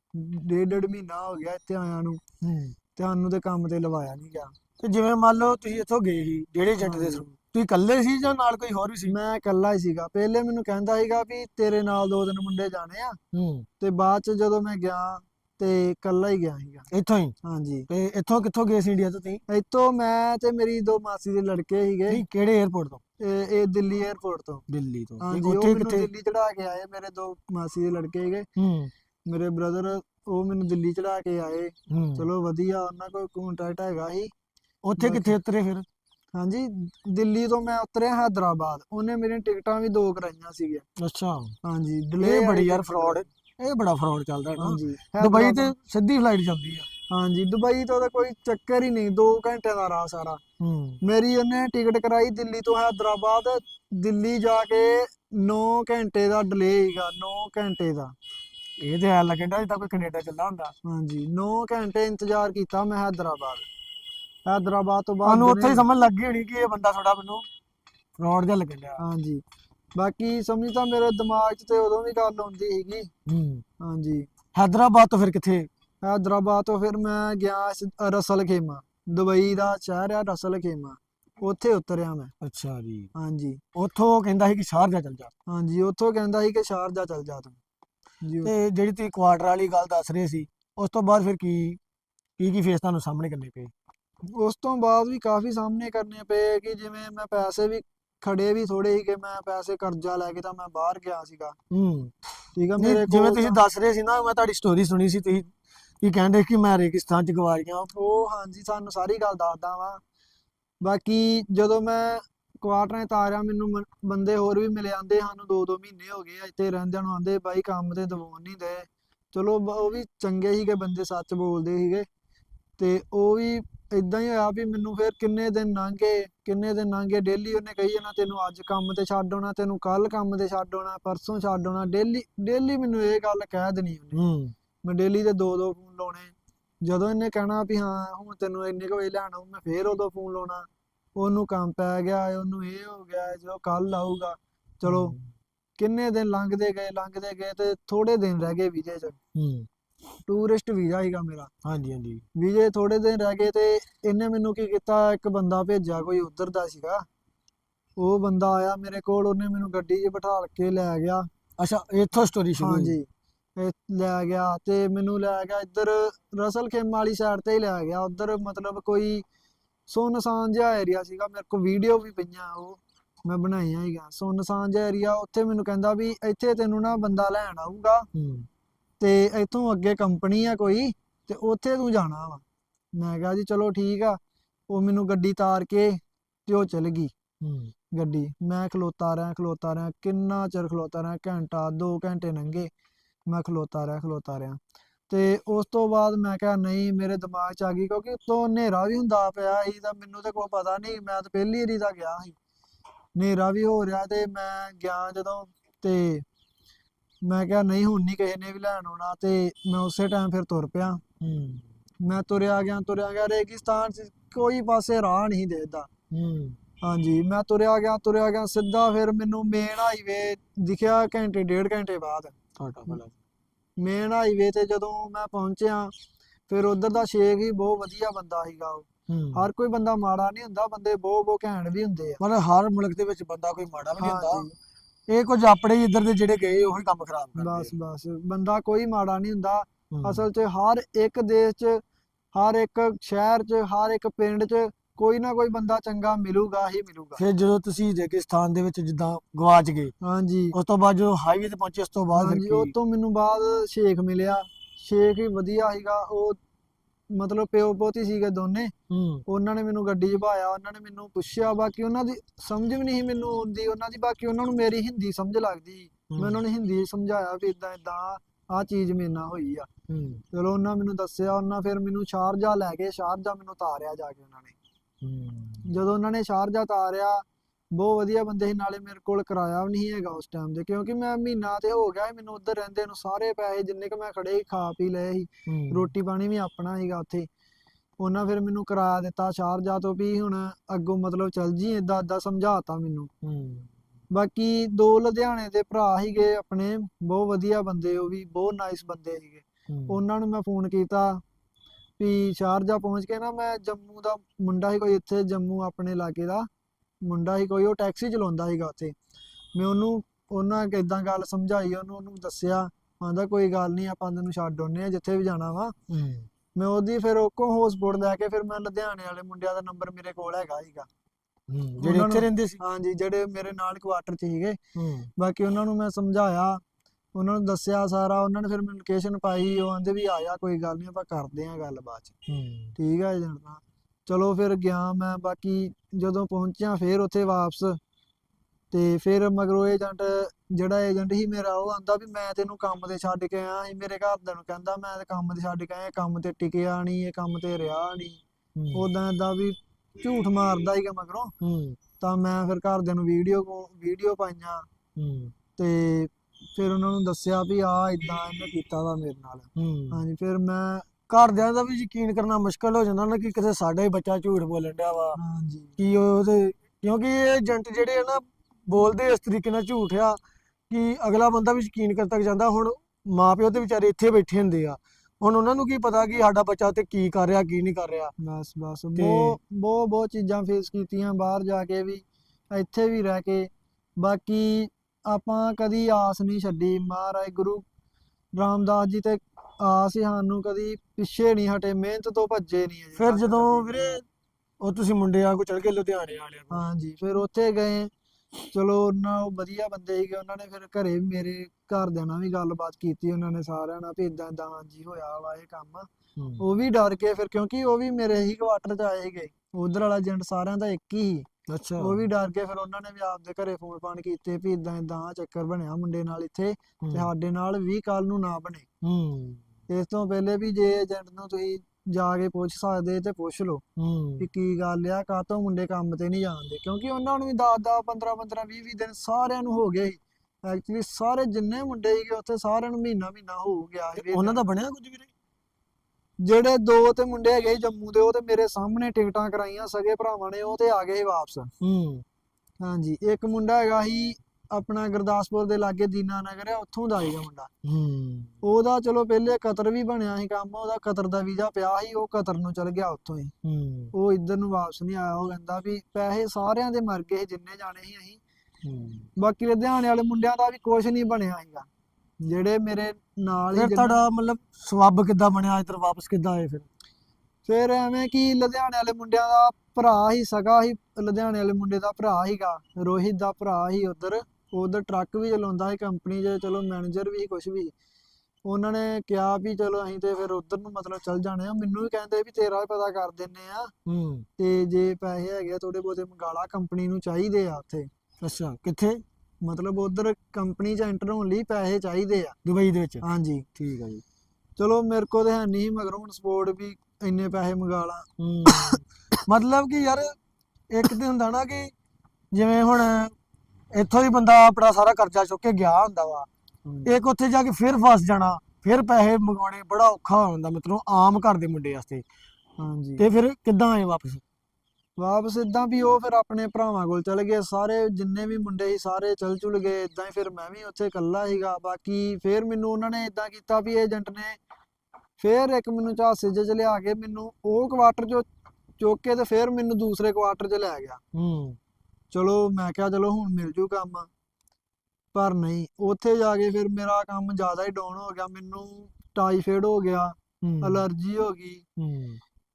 ਡੇਢ ਡੇਢ ਮਹੀਨਾ ਹੋ ਗਿਆ ਇੱਥੇ ਆਇਆਂ ਨੂੰ।
ਹੂੰ।
ਤੇ ਸਾਨੂੰ ਤੇ ਕੰਮ ਤੇ ਲਵਾਇਆ ਨਹੀਂ ਗਿਆ।
ਤੇ ਜਿਵੇਂ ਮੰਨ ਲਓ ਤੁਸੀਂ ਇੱਥੋਂ ਗਏ ਸੀ ਜਿਹੜੇ ਏਜੰਟ ਦੇ। ਥਰੂ। ਤੁਸੀਂ ਇਕੱਲੇ ਸੀ ਜਾਂ ਨਾਲ ਕੋਈ ਹੋਰ ਵੀ ਸੀ?
ਮੈਂ ਇਕੱਲਾ ਹੀ ਸੀਗਾ। ਪਹਿਲੇ ਮੈਨੂੰ ਕਹਿੰਦਾ ਸੀਗਾ ਵੀ ਤੇਰੇ ਨਾਲ ਦੋ ਤਿੰਨ ਮੁੰਡੇ ਜਾਣੇ ਆ।
ਹੂੰ।
ਤੇ ਬਾਅਦ ਚ ਜਦੋਂ ਮੈਂ ਗਿਆ ਤੇ ਇਕੱਲਾ ਹੀ ਗਿਆ ਸੀਗਾ।
ਇੱਥੋਂ ਹੀ?
ਹਾਂਜੀ।
ਤੇ ਇੱਥੋਂ ਕਿੱਥੋਂ ਗਏ ਸੀ ਇੰਡੀਆ ਤੋਂ ਤੁਸੀਂ?
ਇੱਥੋਂ ਮੈਂ ਤੇ ਮੇਰੀ ਦੋ ਮਾਸੀ ਦੇ ਲੜਕੇ ਸੀਗੇ।
ਨਹੀਂ ਕਿਹੜੇ 에ਅਰਪੋਰਟ ਤੋਂ
ਇਹ ਇਹ ਦਿੱਲੀ 에ਅਰਪੋਰਟ ਤੋਂ।
ਦਿੱਲੀ ਤੋਂ।
ਹਾਂਜੀ ਉਹ
ਉੱਥੇ
ਮੈਨੂੰ
ਕਿੱਥੇ?
ਦਿੱਲੀ ਚੜਾ ਕੇ ਆਏ ਮੇਰੇ ਦੋ ਮਾਸੀ ਦੇ ਲੜਕੇ ਸੀਗੇ।
ਹੂੰ।
ਮੇਰੇ ਬ੍ਰਦਰ ਉਹ ਮੈਨੂੰ ਦਿੱਲੀ ਚੜਾ ਕੇ ਆਏ।
ਹੂੰ।
ਚਲੋ ਵਧੀਆ ਉਹਨਾਂ ਕੋਲ ਕੰਟੈਕਟ ਹੈਗਾ ਸੀ।
ਉੱਥੇ ਕਿੱਥੇ ਉਤਰੇ ਫਿਰ?
ਹਾਂਜੀ ਦਿੱਲੀ ਤੋਂ ਮੈਂ ਉਤਰਿਆ ਹੈਦਰਾਬਾਦ। ਉਹਨੇ ਮੇਰੀਆਂ ਟਿਕਟਾਂ ਵੀ ਦੋ ਕਰਾਈਆਂ ਸੀਗੀਆਂ।
ਅੱਛਾ।
ਹਾਂਜੀ
ਇਹ
delay
ਬੜੀ ਯਾਰ ਫਰਾਡ ਇਹ ਬੜਾ ਫਰਾਡ ਚੱਲਦਾ ਨਾ।
ਹਾਂਜੀ।
ਦੁਬਈ ਤੇ ਸਿੱਧੀ ਫਲਾਈਟ ਜਾਂਦੀ ਆ।
ਹਾਂਜੀ ਦੁਬਈ ਤੋਂ ਤਾਂ ਕੋਈ ਚੱਕਰ ਹੀ ਨਹੀਂ 2 ਘੰਟੇ ਦਾ ਰਾਹ ਸਾਰਾ। ਮੇਰੀ ਉਹਨੇ ਟਿਕਟ ਕਰਾਈ ਦਿੱਲੀ ਤੋਂ ਹੈਦਰਾਬਾਦ ਦਿੱਲੀ ਜਾ ਕੇ 9 ਘੰਟੇ ਦਾ ਡਿਲੇ ਹੈਗਾ 9 ਘੰਟੇ ਦਾ।
ਇਹ ਤੇ ਐ ਲੱਗਦਾ ਜਿੱਦਾਂ ਕੋਈ ਕੈਨੇਡਾ ਚੱਲਾ ਹੁੰਦਾ।
ਹਾਂਜੀ 9 ਘੰਟੇ ਇੰਤਜ਼ਾਰ ਕੀਤਾ ਮੈਂ ਹੈਦਰਾਬਾਦ। ਹੈਦਰਾਬਾਦ ਤੋਂ ਬਾਅਦ
ਤੁਹਾਨੂੰ ਉੱਥੇ ਹੀ ਸਮਝ ਲੱਗ ਗਈ ਹੋਣੀ ਕਿ ਇਹ ਬੰਦਾ ਥੋੜਾ ਮੈਨੂੰ ਫਰਾਡ ਜਿਹਾ ਲੱਗਣ ਡਿਆ
ਹਾਂਜੀ। ਬਾਕੀ ਸਮਝ ਤਾਂ ਮੇਰੇ ਦਿਮਾਗ 'ਚ ਤੇ ਉਦੋਂ ਵੀ ਗੱਲ ਆਉਂਦੀ ਸੀਗੀ।
ਹੂੰ।
ਹਾਂਜੀ।
ਹੈਦਰਾਬਾਦ ਤੋਂ ਫਿਰ ਕਿੱਥੇ?
ਹੈਦਰਾਬਾਦ ਤੋਂ ਫਿਰ ਮੈਂ ਗਿਆ ਸ- ਰਸਲ ਖੇਮਾ ਦੁਬਈ ਦਾ ਸ਼ਹਿਰ ਆ ਰਸਲ ਖੇਮਾ ਉੱਥੇ ਉਤਰਿਆ ਮੈਂ।
ਅੱਛਾ ਜੀ।
ਹਾਂਜੀ।
ਉੱਥੋਂ ਕਹਿੰਦਾ ਸੀ ਕਿ ਸ਼ਾਰਜਾ ਚੱਲ ਜਾ।
ਹਾਂਜੀ ਉੱਥੋਂ ਕਹਿੰਦਾ ਸੀ ਕਿ ਸ਼ਾਰਜਾ ਚੱਲ ਜਾ ਤੂੰ। ਜੀ
ਤੇ ਜਿਹੜੀ ਤੁਸੀਂ ਕੁਆਟਰ ਵਾਲੀ ਗੱਲ ਦੱਸ ਰਹੇ ਸੀ ਉਸ ਤੋਂ ਬਾਅਦ ਫਿਰ ਕੀ ਕੀ ਕੀ ਫੇਸ ਤੁਹਾਨੂੰ ਸਾਹਮਣੇ ਕਰਨੇ ਪਏ?
ਉਸ ਤੋਂ ਬਾਅਦ ਵੀ ਕਾਫੀ ਸਾਹਮਣੇ ਕਰਨੇ ਪਏ ਕਿ ਜਿਵੇਂ ਮੈਂ ਪੈਸੇ ਵੀ ਖੜੇ ਵੀ ਥੋੜੇ ਸੀ ਕਿ ਮੈਂ ਪੈਸੇ ਕਰਜ਼ਾ ਲੈ ਕੇ ਤਾਂ ਮੈਂ ਬਾਹਰ ਗਿਆ ਸੀਗਾ।
ਹੂੰ।
ਠੀਕ ਆ ਮੇਰੇ
ਜਿਵੇਂ ਤੁਸੀਂ ਦੱਸ ਰਹੇ ਸੀ ਨਾ ਮੈਂ ਤੁਹਾਡੀ ਸਟੋਰੀ ਸੁਣੀ ਸੀ ਤੁਸੀਂ ਕੀ ਕਹਿੰਦੇ ਕਿ ਮੈਂ ਰੇਗਿਸਤਾਨ ਚ ਗਵਾਰੀਆਂ
ਉਹ ਹਾਂਜੀ ਸਾਨੂੰ ਸਾਰੀ ਗੱਲ ਦੱਸਦਾ ਵਾਂ। ਬਾਕੀ ਜਦੋਂ ਮੈਂ ਕੁਆਟਰਾਂ 'ਚ ਤਾਰਿਆ ਮੈਨੂੰ ਬੰਦੇ ਹੋਰ ਵੀ ਮਿਲ ਜਾਂਦੇ ਸਾਨੂੰ ਦੋ ਦੋ ਮਹੀਨੇ ਹੋ ਗਏ ਇੱਥੇ ਰਹਿੰਦਿਆਂ ਨੂੰ ਆਂਦੇ ਬਾਈ ਕੰਮ ਤੇ ਦਵਾਉਣ ਨਹੀਂ ਦੇ। ਚਲੋ ਉਹ ਵੀ ਚੰਗੇ ਸੀਗੇ ਬੰਦੇ ਸੱਚ ਬੋਲਦੇ ਸੀਗੇ। ਤੇ ਉਹ ਵੀ ਇਦਾਂ ਹੀ ਹੋਇਆ ਵੀ ਮੈਨੂੰ ਫਿਰ ਕਿੰਨੇ ਦਿਨ ਲੰਘੇ ਕਿੰਨੇ ਦਿਨ ਲੰਘੇ ਡੇਲੀ ਉਹਨੇ ਕਹੀ ਜਾਣਾ ਤੈਨੂੰ ਅੱਜ ਕੰਮ ਤੇ ਛੱਡ ਆਉਣਾ ਤੈਨੂੰ ਕੱਲ ਕੰਮ ਤੇ ਛੱਡ ਆਉਣਾ ਪਰਸੋਂ ਛੱਡ ਆਉਣਾ ਡੇਲੀ ਡੇਲੀ ਮੈਨੂੰ ਇਹ ਗੱਲ ਕਹਿ ਦੇਣੀ ਉਹਨੇ।
ਹੂੰ।
ਮੈਂ ਡੇਲੀ ਦੇ ਦੋ ਦੋ ਫੋਨ ਲਾਉਣੇ। ਜਦੋਂ ਇਹਨੇ ਕਹਿਣਾ ਵੀ ਹਾਂ ਹੁਣ ਤੈਨੂੰ ਇੰਨੇ ਕੁ ਵਜੇ ਲੈਣਾ ਮੈਂ ਫੇਰ ਉਦੋਂ ਫੋਨ ਲਾਉਣਾ। ਉਹਨੂੰ ਕੰਮ ਪੈ ਗਿਆ ਉਹਨੂੰ ਇਹ ਹੋ ਗਿਆ ਜੋ ਕੱਲ ਆਊਗਾ ਚਲੋ ਕਿੰਨੇ ਦਿਨ ਲੰਘਦੇ ਗਏ ਲੰਘਦੇ ਗਏ ਤੇ ਥੋੜੇ ਦਿਨ ਰਹਿ ਗਏ ਵੀਜ਼ੇ 'ਚ।
ਹੂੰ।
ਟੂਰਿਸਟ ਵੀਜ਼ਾ ਸੀਗਾ ਮੇਰਾ।
ਹਾਂਜੀ ਹਾਂਜੀ।
ਵੀਜ਼ੇ ਥੋੜੇ ਦਿਨ ਰਹਿ ਗਏ ਤੇ ਇਹਨੇ ਮੈਨੂੰ ਕੀ ਕੀਤਾ ਇੱਕ ਬੰਦਾ ਭੇਜਿਆ ਕੋਈ ਉਧਰ ਦਾ ਸੀਗਾ। ਉਹ ਬੰਦਾ ਆਇਆ ਮੇਰੇ ਕੋਲ ਉਹਨੇ ਮੈਨੂੰ ਗੱਡੀ 'ਚ ਬਿਠਾ ਕੇ ਲੈ ਗਿਆ।
ਅੱਛਾ ਇੱਥੋਂ ਸਟੋਰੀ ਸ਼ੁਰੂ ਹੋਈ।
ਹਾਂਜੀ। ਇਹ ਲੈ ਗਿਆ ਤੇ ਮੈਨੂੰ ਲੈ ਗਿਆ ਇੱਧਰ ਰਸਲ ਖੇਮ ਵਾਲੀ ਸਾਈਡ ਤੇ ਹੀ ਲੈ ਗਿਆ। ਉੱਧਰ ਮਤਲਬ ਕੋਈ ਸੁੰਨਸਾਨ ਜਿਹਾ ਏਰੀਆ ਸੀਗਾ। ਮੇਰੇ ਕੋਲ ਵੀਡੀਓ ਵੀ ਪਈਆਂ ਉਹ ਮੈਂ ਬਣਾਈਆਂ ਹੀਗਾ ਸੁੰਨਸਾਨ ਜਿਹਾ ਏਰੀਆ ਉੱਥੇ ਮੈਨੂੰ ਕਹਿੰਦਾ ਵੀ ਇੱਥੇ ਤੈਨੂੰ ਨਾ ਬੰਦਾ ਲੈਣ ਆਊਗਾ। ਤੇ ਇੱਥੋਂ ਅੱਗੇ ਕੰਪਨੀ ਆ ਕੋਈ ਤੇ ਉੱਥੇ ਤੂੰ ਜਾਣਾ ਵਾ। ਮੈਂ ਕਿਹਾ ਜੀ ਚਲੋ ਠੀਕ ਆ ਉਹ ਮੈਨੂੰ ਗੱਡੀ ਤਾਰ ਕੇ ਤੇ ਉਹ ਚਲ ਗਈ
ਹੂੰ।
ਗੱਡੀ। ਮੈਂ ਖਲੋਤਾ ਰਿਹਾ ਖਲੋਤਾ ਰਿਹਾ ਕਿੰਨਾ ਚਿਰ ਖਲੋਤਾ ਰਿਹਾ ਘੰਟਾ 2 ਘੰਟੇ ਲੰਘੇ ਮੈਂ ਖਲੋਤਾ ਰਿਹਾ ਖਲੋਤਾ ਰਿਹਾ। ਤੇ ਉਸ ਤੋਂ ਬਾਅਦ ਮੈਂ ਕਿਹਾ ਨਹੀਂ ਮੇਰੇ ਦਿਮਾਗ 'ਚ ਆ ਗਈ ਕਿਉਂਕਿ ਉੱਤੋਂ ਹਨੇਰਾ ਵੀ ਹੁੰਦਾ ਪਿਆ ਸੀ ਤਾਂ ਮੈਨੂੰ ਤਾਂ ਕੋਈ ਪਤਾ ਨਹੀਂ ਮੈਂ ਤਾਂ ਪਹਿਲੀ ਵਾਰੀ ਦਾ ਗਿਆ ਸੀ। ਹਨੇਰਾ ਵੀ ਹੋ ਰਿਹਾ ਤੇ ਮੈਂ ਗਿਆ ਜਦੋਂ ਤੇ ਮੈਂ ਕਿਹਾ ਨਹੀਂ ਹੁਣ ਨਹੀਂ ਕਿਸੇ ਨੇ ਵੀ ਲੈਣ ਆਉਣਾ ਤੇ ਮੈਂ ਉਸੇ ਟਾਈਮ ਫਿਰ ਤੁਰ ਪਿਆ।
ਹੂੰ।
ਮੈਂ ਤੁਰਿਆ ਗਿਆ ਤੁਰਿਆ ਗਿਆ ਰੇਗਿਸਤਾਨ 'ਚ ਕੋਈ ਪਾਸੇ ਰਾਹ ਨਹੀਂ ਦੇਖਦਾ।
ਹੂੰ।
ਹਾਂਜੀ ਮੈਂ ਤੁਰਿਆ ਗਿਆ ਤੁਰਿਆ ਗਿਆ ਸਿੱਧਾ ਫਿਰ ਮੈਨੂੰ ਮੇਨ ਹਾਈਵੇ ਦਿਖਿਆ ਘੰਟੇ ਡੇਢ ਘੰਟੇ ਬਾਅਦ।
ਤੁਹਾਡਾ ਭਲਾ।
ਮੇਨ ਹਾਈਵੇ ਤੇ ਜਦੋਂ ਮੈਂ ਪਹੁੰਚਿਆ ਫਿਰ ਉਧਰ ਦਾ ਸ਼ੇਖ ਹੀ ਬਹੁਤ ਵਧੀਆ ਬੰਦਾ ਸੀਗਾ ਉਹ। ਹਰ ਕੋਈ ਬੰਦਾ ਮਾੜਾ ਨਹੀਂ ਹੁੰਦਾ ਬੰਦੇ ਬਹੁਤ ਬਹੁਤ ਘੈਂਟ ਵੀ ਹੁੰਦੇ ਆ।
ਮਤਲਬ ਹਰ ਮੁਲਕ ਦੇ ਵਿੱਚ ਬੰਦਾ ਕੋਈ ਮਾੜਾ ਵੀ ਨਹੀਂ ਹੁੰਦਾ। ਇਹ ਕੁਝ ਆਪਣੇ ਹੀ ਇੱਧਰ ਦੇ ਜਿਹੜੇ ਗਏ ਉਹੀ ਕੰਮ ਖਰਾਬ ਕਰਦੇ
ਬਸ ਬਸ। ਬੰਦਾ ਕੋਈ ਮਾੜਾ ਨਹੀਂ ਹੁੰਦਾ। ਅਸਲ 'ਚ ਹਰ ਇੱਕ ਦੇਸ਼ 'ਚ ਹਰ ਇੱਕ ਸ਼ਹਿਰ 'ਚ ਹਰ ਇੱਕ ਪਿੰਡ 'ਚ ਕੋਈ ਨਾ ਕੋਈ ਬੰਦਾ ਚੰਗਾ ਮਿਲੂਗਾ ਹੀ ਮਿਲੂਗਾ।
ਫਿਰ ਜਦੋਂ ਤੁਸੀਂ ਰੇਗਿਸਤਾਨ ਦੇ ਵਿੱਚ ਜਿੱਦਾਂ ਗਵਾਚ ਗਏ
ਹਾਂਜੀ।
ਉਸ ਤੋਂ ਬਾਅਦ ਜਦੋਂ ਹਾਈਵੇ ਤੇ ਪਹੁੰਚੇ ਉਸ ਤੋਂ ਬਾਅਦ ਫਿਰ
ਹਾਂਜੀ ਉਹ
ਕੀ
ਤੋਂ ਮੈਨੂੰ ਬਾਅਦ ਸ਼ੇਖ ਮਿਲਿਆ। ਸ਼ੇਖ ਹੀ ਵਧੀਆ ਸੀਗਾ। ਉਹ ਮਤਲਬ ਪਿਓ ਪੋਤੀ ਸੀਗੇ ਦੋਨੇ।
ਹੂੰ।
ਉਹਨਾਂ ਨੇ ਮੈਨੂੰ ਗੱਡੀ 'ਚ ਭਾਇਆ ਉਹਨਾਂ ਨੇ ਮੈਨੂੰ ਪੁੱਛਿਆ ਬਾਕੀ ਉਹਨਾਂ ਦੀ ਸਮਝ ਵੀ ਨਹੀਂ ਸੀ ਮੈਨੂੰ ਆਉਂਦੀ। ਉਹਨਾਂ ਦੀ ਬਾਕੀ ਉਹਨਾਂ ਨੂੰ ਮੇਰੀ ਹਿੰਦੀ ਸਮਝ ਲੱਗਦੀ। ਸੀ। ਮੈਂ ਉਹਨਾਂ ਨੂੰ ਹਿੰਦੀ 'ਚ ਸਮਝਾਇਆ ਵੀ ਇਦਾਂ ਇਦਾਂ ਆਹ ਚੀਜ਼ ਮੇਰੇ ਨਾਲ ਹੋਈ ਆ।
ਹੂੰ।
ਚਲੋ ਉਹਨਾਂ ਮੈਨੂੰ ਦੱਸਿਆ ਉਹਨਾਂ ਫਿਰ ਮੈਨੂੰ ਸ਼ਾਰਜਾ ਲੈ ਗਏ ਸ਼ਾਰਜਾ ਮੈਨੂੰ ਤਾਰਿਆ ਜਾ ਕੇ ਉਹਨਾਂ ਨੇ।
ਹੂੰ।
ਜਦੋਂ ਉਹਨਾਂ ਨੇ ਸ਼ਾਰਜਾ ਤਾਰਿਆ ਬਹੁਤ ਵਧੀਆ ਬੰਦੇ ਸੀ ਨਾਲੇ ਮੇਰੇ ਕੋਲ ਕਿਰਾਇਆ ਵੀ ਨਹੀਂ ਹੈਗਾ ਉਸ ਟਾਈਮ ਤੇ ਕਿਉਂਕਿ ਮੈਂ ਮਹੀਨਾ ਤੇ ਹੋ ਗਿਆ ਸੀ ਮੈਨੂੰ ਉੱਧਰ ਰਹਿੰਦੇ ਨੂੰ ਸਾਰੇ ਪੈਸੇ ਜਿੰਨੇ ਕ ਮੈਂ ਖੜੇ ਸੀ ਖਾ ਪੀ ਲਏ ਸੀ
ਹੂੰ।
ਰੋਟੀ ਪਾਣੀ ਵੀ ਆਪਣਾ ਸੀਗਾ ਉੱਥੇ। ਉਹਨਾਂ ਫਿਰ ਮੈਨੂੰ ਕਿਰਾਇਆ ਦਿੱਤਾ ਸ਼ਾਰਜਾ ਤੋਂ ਵੀ ਹੁਣ ਅੱਗੋਂ ਮਤਲਬ ਚੱਲ ਜੀ ਏਦਾਂ ਏਦਾਂ ਸਮਝਾਤਾ ਮੈਨੂੰ।
ਹੂੰ।
ਬਾਕੀ ਦੋ ਲੁਧਿਆਣੇ ਦੇ ਭਰਾ ਸੀਗੇ ਆਪਣੇ ਬਹੁਤ ਵਧੀਆ ਬੰਦੇ ਉਹ ਵੀ ਬਹੁਤ ਨਾਈਸ ਬੰਦੇ ਸੀਗੇ। ਉਹਨਾਂ ਨੂੰ ਮੈਂ ਫੋਨ ਕੀਤਾ ਵੀ ਸ਼ਾਰਜਾ ਪਹੁੰਚ ਕੇ ਨਾ ਮੈਂ ਜੰਮੂ ਦਾ ਮੁੰਡਾ ਸੀ ਕੋਈ ਇੱਥੇ ਜੰਮੂ ਆਪਣੇ ਇਲਾਕੇ ਦਾ। ਮੁੰਡਾ ਸੀ ਕੋਈ ਉਹ ਟੈਕਸੀ ਚਲਾਉਂਦਾ ਸੀਗਾ ਉੱਥੇ। ਮੈਂ ਉਹਨੂੰ ਉਹਨਾਂ ਕਿਦਾਂ ਗੱਲ ਸਮਝਾਈ ਉਹਨੂੰ ਉਹਨੂੰ ਦੱਸਿਆ ਆਂਦਾ ਕੋਈ ਗੱਲ ਨਹੀਂ ਆਪਾਂ ਤੈਨੂੰ ਛੱਡ ਆਉਂਦੇ ਆ ਜਿੱਥੇ ਵੀ ਜਾਣਾ ਵਾ।
ਹੂੰ।
ਮੈਂ ਉਹਦੀ ਫਿਰ ਉਹ ਕੋ ਹੌਸਪੋਰਟ ਲੈ ਕੇ ਫਿਰ ਮੈਂ ਲੁਧਿਆਣੇ ਵਾਲੇ ਮੁੰਡਿਆਂ ਦਾ ਨੰਬਰ ਮੇਰੇ ਕੋਲ ਹੈਗਾ ਸੀਗਾ।
ਹੂੰ ਜਿਹੜੇ ਇੱਥੇ ਰਹਿੰਦੇ ਸੀ?
ਹਾਂਜੀ ਜਿਹੜੇ ਮੇਰੇ ਨਾਲ ਕੁਆਟਰ 'ਚ ਸੀਗੇ।
ਹੂੰ।
ਬਾਕੀ ਉਹਨਾਂ ਨੂੰ ਮੈਂ ਸਮਝਾਇਆ ਉਹਨਾਂ ਨੂੰ ਦੱਸਿਆ ਸਾਰਾ ਉਹਨਾਂ ਨੇ ਫਿਰ ਮੈਨੂੰ ਲੋਕੇਸ਼ਨ ਪਾਈ ਉਹ ਆਂਦੇ ਵੀ ਆ ਜਾ ਕੋਈ ਗੱਲ ਨਹੀਂ ਆਪਾਂ ਕਰਦੇ ਆਂ ਗੱਲ ਬਾਅਦ ਚ।
ਹੂੰ।
ਠੀਕ ਹੈ ਏਜੰਟ ਨਾਲ ਚਲੋ ਫਿਰ ਗਿਆ ਮੈਂ ਬਾਕੀ ਜਦੋਂ ਪਹੁੰਚਿਆ ਫਿਰ ਉੱਥੇ ਵਾਪਸ। ਤੇ ਫਿਰ ਮਗਰੋਂ ਏਜੰਟ ਜਿਹੜਾ ਏਜੰਟ ਸੀ ਮੇਰਾ ਉਹ ਆਂਦਾ ਵੀ ਮੈਂ ਤੈਨੂੰ ਕੰਮ ਤੇ ਛੱਡ ਕੇ ਆਇਆ ਸੀ। ਮੇਰੇ ਘਰਦਿਆਂ ਨੂੰ ਕਹਿੰਦਾ ਮੈਂ ਤੇ ਕੰਮ ਤੇ ਛੱਡ ਕੇ ਆਇਆ ਕੰਮ ਤੇ ਟਿਕਿਆ ਨਹੀਂ ਇਹ ਕੰਮ ਤੇ ਰਿਹਾ ਨਹੀਂ ਉਦਾਂ ਏਦਾਂ ਵੀ ਝੂਠ ਮਾਰਦਾ ਸੀਗਾ ਮਗਰੋਂ। ਤਾਂ ਮੈਂ ਫਿਰ ਘਰਦਿਆਂ ਨੂੰ ਵੀਡੀਓ ਵੀਡੀਓ ਪਾਈਆਂ। ਤੇ ਫਿਰ ਉਹਨਾਂ ਨੂੰ ਦੱਸਿਆ ਵੀ ਆ ਇਦਾਂ ਇਹਨੇ ਕੀਤਾ ਵਾ ਮੇਰੇ ਨਾਲ। ਹਾਂਜੀ ਫਿਰ ਮੈਂ
ਘਰਦਿਆਂ ਦਾ ਵੀ ਯਕੀਨ ਕਰਨਾ ਮੁਸ਼ਕਲ ਹੋ ਜਾਂਦਾ ਨਾ ਕਿ ਕਿਤੇ ਸਾਡਾ ਹੀ ਬੱਚਾ ਝੂਠ ਬੋਲਣ ਡਿਆ ਵਾ।
ਹਾਂਜੀ।
ਕਿ ਉਹਦੇ ਕਿਉਂਕਿ ਇਹ ਏਜੰਟ ਜਿਹੜੇ ਆ ਨਾ ਬੋਲਦੇ ਇਸ ਤਰੀਕੇ ਨਾਲ ਝੂਠ ਆ ਕਿ ਅਗਲਾ ਬੰਦਾ ਵੀ ਯਕੀਨ ਕਰ ਤੱਕ ਜਾਂਦਾ ਹੁਣ ਮਾਪਿਓ ਤੇ ਵਿਚਾਰੇ ਇੱਥੇ ਬੈਠੇ ਹੁੰਦੇ ਆ। ਹੁਣ ਉਹਨਾਂ ਨੂੰ ਕੀ ਪਤਾ ਕਿ ਸਾਡਾ ਬੱਚਾ ਤੇ ਕੀ ਕਰ ਰਿਹਾ ਕੀ ਨਹੀਂ ਕਰ ਰਿਹਾ।
ਬਸ ਬਸ। ਬਹੁਤ ਬਹੁਤ ਬਹੁਤ ਚੀਜ਼ਾਂ ਫੇਸ ਕੀਤੀਆਂ ਬਾਹਰ ਜਾ ਕੇ ਵੀ ਇੱਥੇ ਵੀ ਰਹਿ ਕੇ। ਬਾਕੀ ਆਪਾਂ ਕਦੀ ਆਸ ਨਹੀਂ ਛੱਡੀ। ਮਹਾਰਾਜ ਗੁਰੂ ਰਾਮਦਾਸ ਜੀ ਤੇ ਆਸ ਹੀ ਸਾਨੂੰ ਕਦੀ ਪਿੱਛੇ ਨਹੀਂ ਹਟੇ ਮਿਹਨਤ ਤੋਂ ਭੱਜੇ ਨਹੀਂ ਅਜੇ
ਫਿਰ ਜਦੋਂ। ਵੀਰੇ ਉਹ ਤੁਸੀਂ ਮੁੰਡਿਆਂ ਕੋ ਚੜ ਗਏ ਲੁਧਿਆਣੇ ਵਾਲਿਆਂ ਕੋਲ।
ਹਾਂਜੀ ਫਿਰ ਉੱਥੇ ਗਏ। ਚਲੋ ਉਹਨਾਂ ਉਹ ਵਧੀਆ ਬੰਦੇ ਸੀਗੇ ਉਹਨਾਂ ਨੇ ਫਿਰ ਘਰੇ ਵੀ ਮੇਰੇ ਘਰਦਿਆਂ ਨਾਲ ਵੀ ਗੱਲਬਾਤ ਕੀਤੀ ਉਹਨਾਂ ਨੇ ਸਾਰਿਆਂ ਨਾਲ ਵੀ ਇਦਾਂ ਇਦਾਂ ਹਾਂਜੀ ਹੋਇਆ ਵਾ ਇਹ ਕੰਮ। ਉਹ ਵੀ ਡਰ ਕੇ ਫਿਰ ਕਿਉਂਕਿ ਉਹ ਵੀ ਮੇਰੇ ਹੀ ਕੁਆਟਰ 'ਚ ਆਏ ਸੀਗੇ। ਉਧਰ ਵਾਲਾ ਏਜੰਟ ਸਾਰਿਆਂ ਦਾ ਇੱਕ ਹੀ ਸੀ।
ਅੱਛਾ।
ਉਹ ਵੀ ਡਰ ਕੇ ਫਿਰ ਉਹਨਾਂ ਨੇ ਵੀ ਆਪਦੇ ਘਰੇ ਫੋਨ ਫਾਨ ਕੀਤੇ ਵੀ ਇਦਾਂ ਇਦਾਂ ਆ ਚੱਕਰ ਬਣਿਆ ਮੁੰਡੇ ਨਾਲ ਇੱਥੇ ਤੇ ਸਾਡੇ ਨਾਲ ਵੀ ਕੱਲ ਨੂੰ ਨਾ ਬਣੇ।
ਹੂੰ।
ਇਸ ਤੋਂ ਪਹਿਲੇ ਵੀ ਜੇ ਏਜੰਟ ਨੂੰ ਤੁਸੀਂ ਜਾ ਕੇ ਪੁੱਛ ਸਕਦੇ ਤੇ ਪੁੱਛ ਲਓ ਵੀ ਕੀ ਗੱਲ ਆ ਕਾਹਤੋਂ ਮੁੰਡੇ ਕੰਮ ਤੇ ਨਹੀਂ ਜਾਂਦੇ? ਕਿਉਂਕਿ ਉਹਨਾਂ ਨੂੰ ਵੀ 10 10 15 15 20 20 ਦਿਨ ਸਾਰਿਆਂ ਨੂੰ ਹੋ ਗਏ ਸੀ। ਐਕਚੁਅਲੀ ਸਾਰੇ ਜਿੰਨੇ ਮੁੰਡੇ ਸੀਗੇ ਉੱਥੇ ਸਾਰਿਆਂ ਨੂੰ ਮਹੀਨਾ ਮਹੀਨਾ ਹੋ ਗਿਆ ਸੀ।
ਉਹਨਾਂ ਦਾ ਬਣਿਆ ਕੁਝ ਵੀਰੇ?
ਜਿਹੜੇ ਦੋ ਤੇ ਮੁੰਡੇ ਹੈਗੇ ਜੰਮੂ ਦੇ ਉਹ ਤੇ ਮੇਰੇ ਸਾਹਮਣੇ ਟਿਕਟਾਂ ਕਰਾਈਆਂ ਸਗੇ ਭਰਾਵਾਂ ਨੇ ਉਹ ਤੇ ਆ ਗਏ ਵਾਪਸ।
ਹੂੰ।
ਹਾਂਜੀ ਇੱਕ ਮੁੰਡਾ ਹੈਗਾ ਸੀ ਆਪਣਾ ਗੁਰਦਾਸਪੁਰ ਦੇ ਲਾਗੇ ਦੀਨਾ ਨਗਰ ਹੈ ਉੱਥੋਂ ਦਾ ਸੀਗਾ ਮੁੰਡਾ।
ਹੂੰ।
ਉਹਦਾ ਚਲੋ ਪਹਿਲੇ ਕਤਰ ਵੀ ਬਣਿਆ ਸੀ ਕੰਮ ਉਹਦਾ ਕਤਰ ਦਾ ਵੀਜ਼ਾ ਪਿਆ ਸੀ ਉਹ ਕਤਰ ਨੂੰ ਚਲ ਗਿਆ ਉੱਥੋਂ ਹੀ।
ਹੂੰ।
ਉਹ ਇੱਧਰ ਨੂੰ ਵਾਪਸ ਨਹੀਂ ਆਇਆ ਉਹ ਕਹਿੰਦਾ ਵੀ ਪੈਸੇ ਸਾਰਿਆਂ ਦੇ ਮਰ ਗਏ ਜਿੰਨੇ ਜਾਣੇ ਸੀ ਅਸੀਂ।
ਹੂੰ।
ਬਾਕੀ ਲੁਧਿਆਣੇ ਵਾਲੇ ਮੁੰਡਿਆਂ ਦਾ ਵੀ ਕੁਝ ਨਹੀਂ ਬਣਿਆ ਸੀਗਾ। ਜਿਹੜੇ ਮੇਰੇ ਨਾਲ ਹੀ
ਫਿਰ ਤੁਹਾਡਾ ਮਤਲਬ ਸਵੱਬ ਕਿੱਦਾਂ ਬਣਿਆ ਇੱਧਰ ਵਾਪਸ ਕਿੱਦਾਂ ਆਏ ਫਿਰ?
ਫਿਰ ਐਵੇਂ ਕਿ ਲੁਧਿਆਣੇ ਵਾਲੇ ਮੁੰਡਿਆਂ ਦਾ ਭਰਾ ਹੀ ਸਗਾ ਹੀ ਲੁਧਿਆਣੇ ਵਾਲੇ ਮੁੰਡੇ ਦਾ ਭਰਾ ਹੀਗਾ ਰੋਹਿਤ ਦਾ ਭਰਾ ਹੀ ਉਧਰ। ਉਧਰ ਟਰੱਕ ਵੀ ਚਲਾਉਂਦਾ ਸੀ ਕੰਪਨੀ 'ਚ ਚਲੋ ਮੈਨੇਜਰ ਵੀ ਕੁਝ ਵੀ। ਉਹਨਾਂ ਨੇ ਕਿਹਾ ਵੀ ਚਲੋ ਅਸੀਂ ਤੇ ਫਿਰ ਉਧਰ ਨੂੰ ਮਤਲਬ ਚੱਲ ਜਾਣੇ ਆ। ਮੈਨੂੰ ਵੀ ਕਹਿੰਦੇ ਵੀ ਤੇਰਾ ਵੀ ਪਤਾ ਕਰ ਦਿੰਨੇ ਆ।
ਹੂੰ।
ਤੇ ਜੇ ਪੈਸੇ ਹੈਗੇ ਥੋੜੇ ਬਹੁਤੇ ਮੰਗਾਲਾ ਕੰਪਨੀ ਨੂੰ ਚਾਹੀਦੇ ਆ ਉੱਥੇ।
ਅੱਛਾ। ਕਿੱਥੇ?
ਮਤਲਬ ਉਧਰ ਕੰਪਨੀ 'ਚ ਐਂਟਰ ਹੋਣ ਲਈ ਪੈਸੇ ਚਾਹੀਦੇ ਆ।
ਦੁਬਈ ਦੇ ਵਿੱਚ?
ਹਾਂਜੀ।
ਠੀਕ ਆ ਜੀ।
ਚਲੋ ਮੇਰੇ ਕੋਲ ਤੇ ਹੈ ਨਹੀਂ ਮਗਰ ਹੁਣ ਸਪੋਰਟ ਵੀ ਇੰਨੇ ਪੈਸੇ ਮੰਗਾ ਲਾ।
ਹੂੰ। ਮਤਲਬ ਕਿ ਯਾਰ ਇੱਕ ਤੇ ਹੁੰਦਾ ਨਾ ਕਿ ਜਿਵੇਂ ਹੁਣ ਇੱਥੋਂ ਹੀ ਬੰਦਾ ਆਪਣਾ ਸਾਰਾ ਕਰਜ਼ਾ ਚੁੱਕ ਕੇ ਗਿਆ ਹੁੰਦਾ ਵਾ। ਇੱਕ ਉੱਥੇ ਜਾ ਕੇ ਫਿਰ ਫਸ ਜਾਣਾ ਫਿਰ ਪੈਸੇ ਮੰਗਾਉਣੇ ਬੜਾ ਔਖਾ ਹੋ ਜਾਂਦਾ ਮਤਲਬ ਆਮ ਘਰ ਦੇ ਮੁੰਡੇ ਵਾਸਤੇ।
ਹਾਂਜੀ।
ਤੇ ਫਿਰ ਕਿੱਦਾਂ ਆਏ ਵਾਪਸ?
ਵਾਪਸ ਇਦਾਂ ਵੀ ਉਹ ਫਿਰ ਆਪਣੇ ਭਰਾਵਾਂ ਕੋਲ ਚਲੇ ਗਏ ਸਾਰੇ ਜਿੰਨੇ ਵੀ ਮੁੰਡੇ ਸੀ ਸਾਰੇ ਚਲ ਚੁਲ ਗਏ ਇਦਾਂ ਹੀ ਫਿਰ ਮੈਂ ਵੀ ਉੱਥੇ ਇਕੱਲਾ ਸੀਗਾ। ਬਾਕੀ ਫਿਰ ਮੈਨੂੰ ਉਹਨਾਂ ਨੇ ਇਦਾਂ ਕੀਤਾ ਵੀ ਏਜੰਟ ਨੇ ਫਿਰ ਇੱਕ ਮੈਨੂੰ ਝਾਂਸੇ 'ਚ ਲਿਆ ਕੇ ਮੈਨੂੰ ਉਹ ਕੁਆਟਰ 'ਚੋਂ ਚੁੱਕ ਕੇ ਤੇ ਫਿਰ ਮੈਨੂੰ ਦੂਸਰੇ ਕੁਆਟਰ 'ਚ ਲੈ ਗਿਆ।
ਹੂੰ।
ਚਲੋ ਮੈਂ ਕਿਹਾ ਚਲੋ ਹੁਣ ਮਿਲ ਜੂ ਕੰਮ। ਪਰ ਨਹੀਂ ਉੱਥੇ ਜਾ ਕੇ ਫਿਰ ਮੇਰਾ ਕੰਮ ਜ਼ਿਆਦਾ ਹੀ ਡਾਊਨ ਹੋ ਗਿਆ। ਮੈਨੂੰ ਟਾਈਫਾਇਡ ਹੋ ਗਿਆ
ਹੂੰ।
ਅਲਰਜੀ ਹੋ ਗਈ
ਹੂੰ।